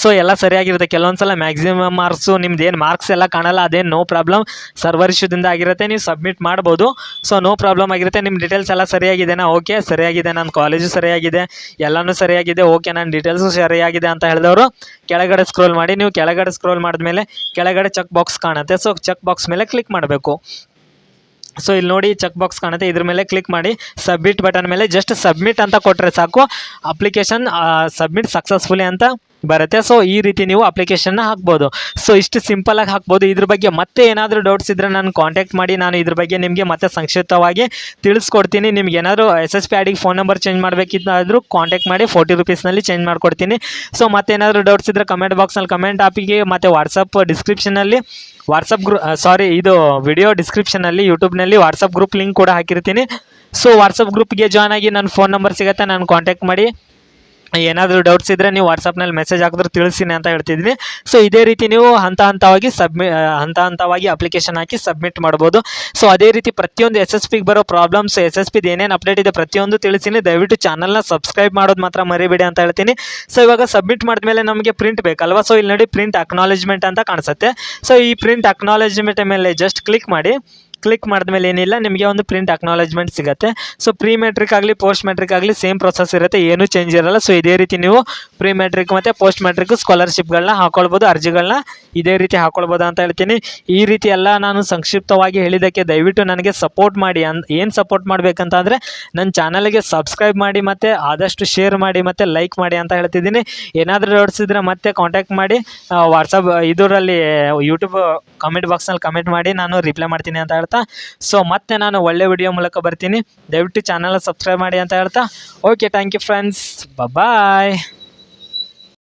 ಸೊ ಎಲ್ಲ ಸರಿಯಾಗಿರುತ್ತೆ. ಕೆಲವೊಂದು ಸಲ ಮ್ಯಾಕ್ಸಿಮಮ್ ಮಾರ್ಕ್ಸು ನಿಮ್ದು ಏನು ಮಾರ್ಕ್ಸ್ ಎಲ್ಲ ಕಾಣಲ್ಲ, ಅದೇನು ನೋ ಪ್ರಾಬ್ಲಮ್ ಸರ್ವರ್ ಇಶ್ಯೂದಿಂದ ಆಗಿರುತ್ತೆ, ನೀವು ಸಬ್ಮಿಟ್ ಮಾಡ್ಬೋದು. ಸೊ ನೋ ಪ್ರಾಬ್ಲಮ್ ಆಗಿರುತ್ತೆ. ನಿಮ್ಮ ಡೀಟೇಲ್ಸ್ ಎಲ್ಲ ಸರಿಯಾಗಿದೆನಾ ಓಕೆ ಸರಿಯಾಗಿದೆ. ನನ್ನ ಕಾಲೇಜು ಸರಿಯಾಗಿದೆ. ಎಲ್ಲನೂ ಸರಿಯಾಗಿದೆ ಓಕೆ ನನ್ನ ಡೀಟೇಲ್ಸು ಸರಿಯಾಗಿದೆ ಅಂತ ಹೇಳಿದವರು, ಕೆಳಗಡೆ ಸ್ಕ್ರೋಲ್ ಮಾಡಿ. ನೀವು ಕೆಳಗಡೆ ಸ್ಕ್ರೋಲ್ ಮಾಡಿದ್ಮೇಲೆ, ಕೆಳಗಡೆ ಚೆಕ್ ಬಾಕ್ಸ್ ಕಾಣುತ್ತೆ. ಸೊ ಚೆಕ್ ಬಾಕ್ಸ್ ಮೇಲೆ ಕ್ಲಿಕ್ ಮಾಡಬೇಕು. ಸೊ ಇಲ್ಲಿ ನೋಡಿ ಚೆಕ್ ಬಾಕ್ಸ್ ಕಾಣುತ್ತೆ. ಇದ್ರ ಮೇಲೆ ಕ್ಲಿಕ್ ಮಾಡಿ. ಸಬ್ಮಿಟ್ ಬಟನ್ ಮೇಲೆ ಜಸ್ಟ್ ಸಬ್ಮಿಟ್ ಅಂತ ಕೊಟ್ಟರೆ ಸಾಕು. ಅಪ್ಲಿಕೇಶನ್ ಸಬ್ಮಿಟ್ ಸಕ್ಸಸ್ಫುಲಿ ಅಂತ ಬರುತ್ತೆ. ಸೊ ಈ ರೀತಿ ನೀವು ಅಪ್ಲಿಕೇಶನ್ನ ಹಾಕ್ಬೋದು. ಸೊ ಇಷ್ಟು ಸಿಂಪಲಾಗಿ ಹಾಕ್ಬೋದು. ಇದ್ರ ಬಗ್ಗೆ ಮತ್ತೆ ಏನಾದರೂ ಡೌಟ್ಸ್ ಇದ್ದರೆ ನಾನು ಕಾಂಟ್ಯಾಕ್ಟ್ ಮಾಡಿ ನಾನು ಇದ್ರ ಬಗ್ಗೆ ನಿಮಗೆ ಮತ್ತೆ ಸಂಕ್ಷಿಪ್ತವಾಗಿ ತಿಳಿಸ್ಕೊಡ್ತೀನಿ. ನಿಮ್ಗೆ ಏನಾದರೂ ಎಸ್ ಎಸ್ ಪಿ ಐಡಿಗೆ ಫೋನ್ ನಂಬರ್ ಚೇಂಜ್ ಮಾಡಬೇಕಿದ್ದಾದರೂ ಕಾಂಟ್ಯಾಕ್ಟ್ ಮಾಡಿ ಫೋರ್ಟಿ ರುಪೀಸ್ನಲ್ಲಿ ಚೇಂಜ್ ಮಾಡಿಕೊಡ್ತೀನಿ. ಸೊ ಮತ್ತೇನಾದರೂ ಡೌಟ್ಸ್ ಇದ್ದರೆ ಕಮೆಂಟ್ ಬಾಕ್ಸ್ನಲ್ಲಿ ಕಮೆಂಟ್ ಆಪಿಗೆ ಮತ್ತು ವಾಟ್ಸಪ್ ಡಿಸ್ಕ್ರಿಪ್ಷನಲ್ಲಿ ವಾಟ್ಸಪ್ ಗ್ರೂ ಸಾರಿ ಇದು ವಿಡಿಯೋ ಡಿಸ್ಕ್ರಿಪ್ಷನಲ್ಲಿ ಯೂಟ್ಯೂಬ್ನಲ್ಲಿ ವಾಟ್ಸಪ್ ಗ್ರೂಪ್ ಲಿಂಕ್ ಕೂಡ ಹಾಕಿರ್ತೀನಿ. ಸೊ ವಾಟ್ಸಪ್ ಗ್ರೂಪ್ಗೆ ಜಾಯ್ನ್ ಆಗಿ ನನ್ನ ಫೋನ್ ನಂಬರ್ ಸಿಗುತ್ತೆ. ನಾನು ಕಾಂಟ್ಯಾಕ್ಟ್ ಮಾಡಿ. ಏನಾದರೂ ಡೌಟ್ಸ್ ಇದ್ದರೆ ನೀವು ವಾಟ್ಸಪ್ನಲ್ಲಿ ಮೆಸೇಜ್ ಹಾಕಿದ್ರೆ ತಿಳಿಸಿನಿ ಅಂತ ಹೇಳ್ತಿದ್ದೀನಿ ಸೊ ಇದೇ ರೀತಿ ನೀವು ಹಂತ ಹಂತವಾಗಿ ಸಬ್ಮಿ ಹಂತ ಹಂತವಾಗಿ ಅಪ್ಲಿಕೇಶನ್ ಹಾಕಿ ಸಬ್ಮಿಟ್ ಮಾಡ್ಬೋದು. ಸೊ ಅದೇ ರೀತಿ ಪ್ರತಿಯೊಂದು ಎಸ್ ಎಸ್ ಪಿಗೆ ಬರೋ ಪ್ರಾಬ್ಲಮ್ಸ್ ಎಸ್ ಎಸ್ ಪಿದು ಏನೇನು ಅಪ್ಡೇಟ್ ಇದೆ ಪ್ರತಿಯೊಂದು ತಿಳಿಸಿನಿ ದಯವಿಟ್ಟು ಚಾನಲ್ನ ಸಬ್ಸ್ಕ್ರೈಬ್ ಮಾಡೋದು ಮಾತ್ರ ಮರಿಬೇಡಿ ಅಂತ ಹೇಳ್ತೀನಿ. ಸೊ ಇವಾಗ ಸಬ್ಮಿಟ್ ಮಾಡಿದ್ಮೇಲೆ ನಮಗೆ ಪ್ರಿಂಟ್ ಬೇಕಲ್ವಾ? ಸೊ ಇಲ್ಲಿ ನೋಡಿ ಪ್ರಿಂಟ್ ಅಕ್ನಾಲೇಜ್ಮೆಂಟ್ ಅಂತ ಕಾಣಿಸುತ್ತೆ. ಸೊ ಈ ಪ್ರಿಂಟ್ ಅಕ್ನಾಲೇಜ್ಮೆಂಟ್ ಮೇಲೆ ಜಸ್ಟ್ ಕ್ಲಿಕ್ ಮಾಡಿ. ಕ್ಲಿಕ್ ಮಾಡಿದ್ಮೇಲೆ ಏನಿಲ್ಲ, ನಿಮಗೆ ಒಂದು ಪ್ರಿಂಟ್ ಅಕ್ನಾಲಜ್ಮೆಂಟ್ ಸಿಗುತ್ತೆ. ಸೊ ಪ್ರೀ ಮೆಟ್ರಿಕ್ ಆಗಲಿ ಪೋಸ್ಟ್ ಮೆಟ್ರಿಕ್ ಆಗಲಿ ಸೇಮ್ ಪ್ರೊಸೆಸ್ ಇರುತ್ತೆ, ಏನೂ ಚೇಂಜ್ ಇರಲ್ಲ. ಸೊ ಇದೇ ರೀತಿ ನೀವು ಪ್ರೀ ಮೆಟ್ರಿಕ್ ಮತ್ತು ಪೋಸ್ಟ್ ಮೆಟ್ರಿಕ್ ಸ್ಕಾಲರ್ಶಿಪ್ಗಳನ್ನ ಹಾಕೊಳ್ಬೋದು ಅರ್ಜಿಗಳನ್ನ ಇದೇ ರೀತಿ ಹಾಕೊಳ್ಬೋದು ಅಂತ ಹೇಳ್ತೀನಿ. ಈ ರೀತಿ ಎಲ್ಲ ನಾನು ಸಂಕ್ಷಿಪ್ತವಾಗಿ ಹೇಳಿದ್ದಕ್ಕೆ ದಯವಿಟ್ಟು ನನಗೆ ಸಪೋರ್ಟ್ ಮಾಡಿ ಅನ್, ಏನು ಸಪೋರ್ಟ್ ಮಾಡಬೇಕಂತ ಅಂದರೆ ನನ್ನ ಚಾನಲ್ಗೆ ಸಬ್ಸ್ಕ್ರೈಬ್ ಮಾಡಿ ಮತ್ತು ಆದಷ್ಟು ಶೇರ್ ಮಾಡಿ ಮತ್ತು ಲೈಕ್ ಮಾಡಿ ಅಂತ ಹೇಳ್ತಿದ್ದೀನಿ. ಏನಾದರೂ ನೋಡಿಸಿದ್ರೆ ಮತ್ತೆ ಕಾಂಟ್ಯಾಕ್ಟ್ ಮಾಡಿ. ವಾಟ್ಸಪ್ ಇದರಲ್ಲಿ ಯೂಟ್ಯೂಬ್ ಕಮೆಂಟ್ ಬಾಕ್ಸ್ನಲ್ಲಿ ಕಮೆಂಟ್ ಮಾಡಿ, ನಾನು ರಿಪ್ಲೈ ಮಾಡ್ತೀನಿ ಅಂತ ಹೇಳ್ತಾ? ಸೊ ಮತ್ತೆ ನಾನು ಒಳ್ಳೆ ವಿಡಿಯೋ ಮೂಲಕ ಬರ್ತೀನಿ. ದಯವಿಟ್ಟು ಚಾನಲ್ ಸಬ್ಸ್ಕ್ರೈಬ್ ಮಾಡಿ ಅಂತ ಹೇಳ್ತಾ. Okay thank you friends bye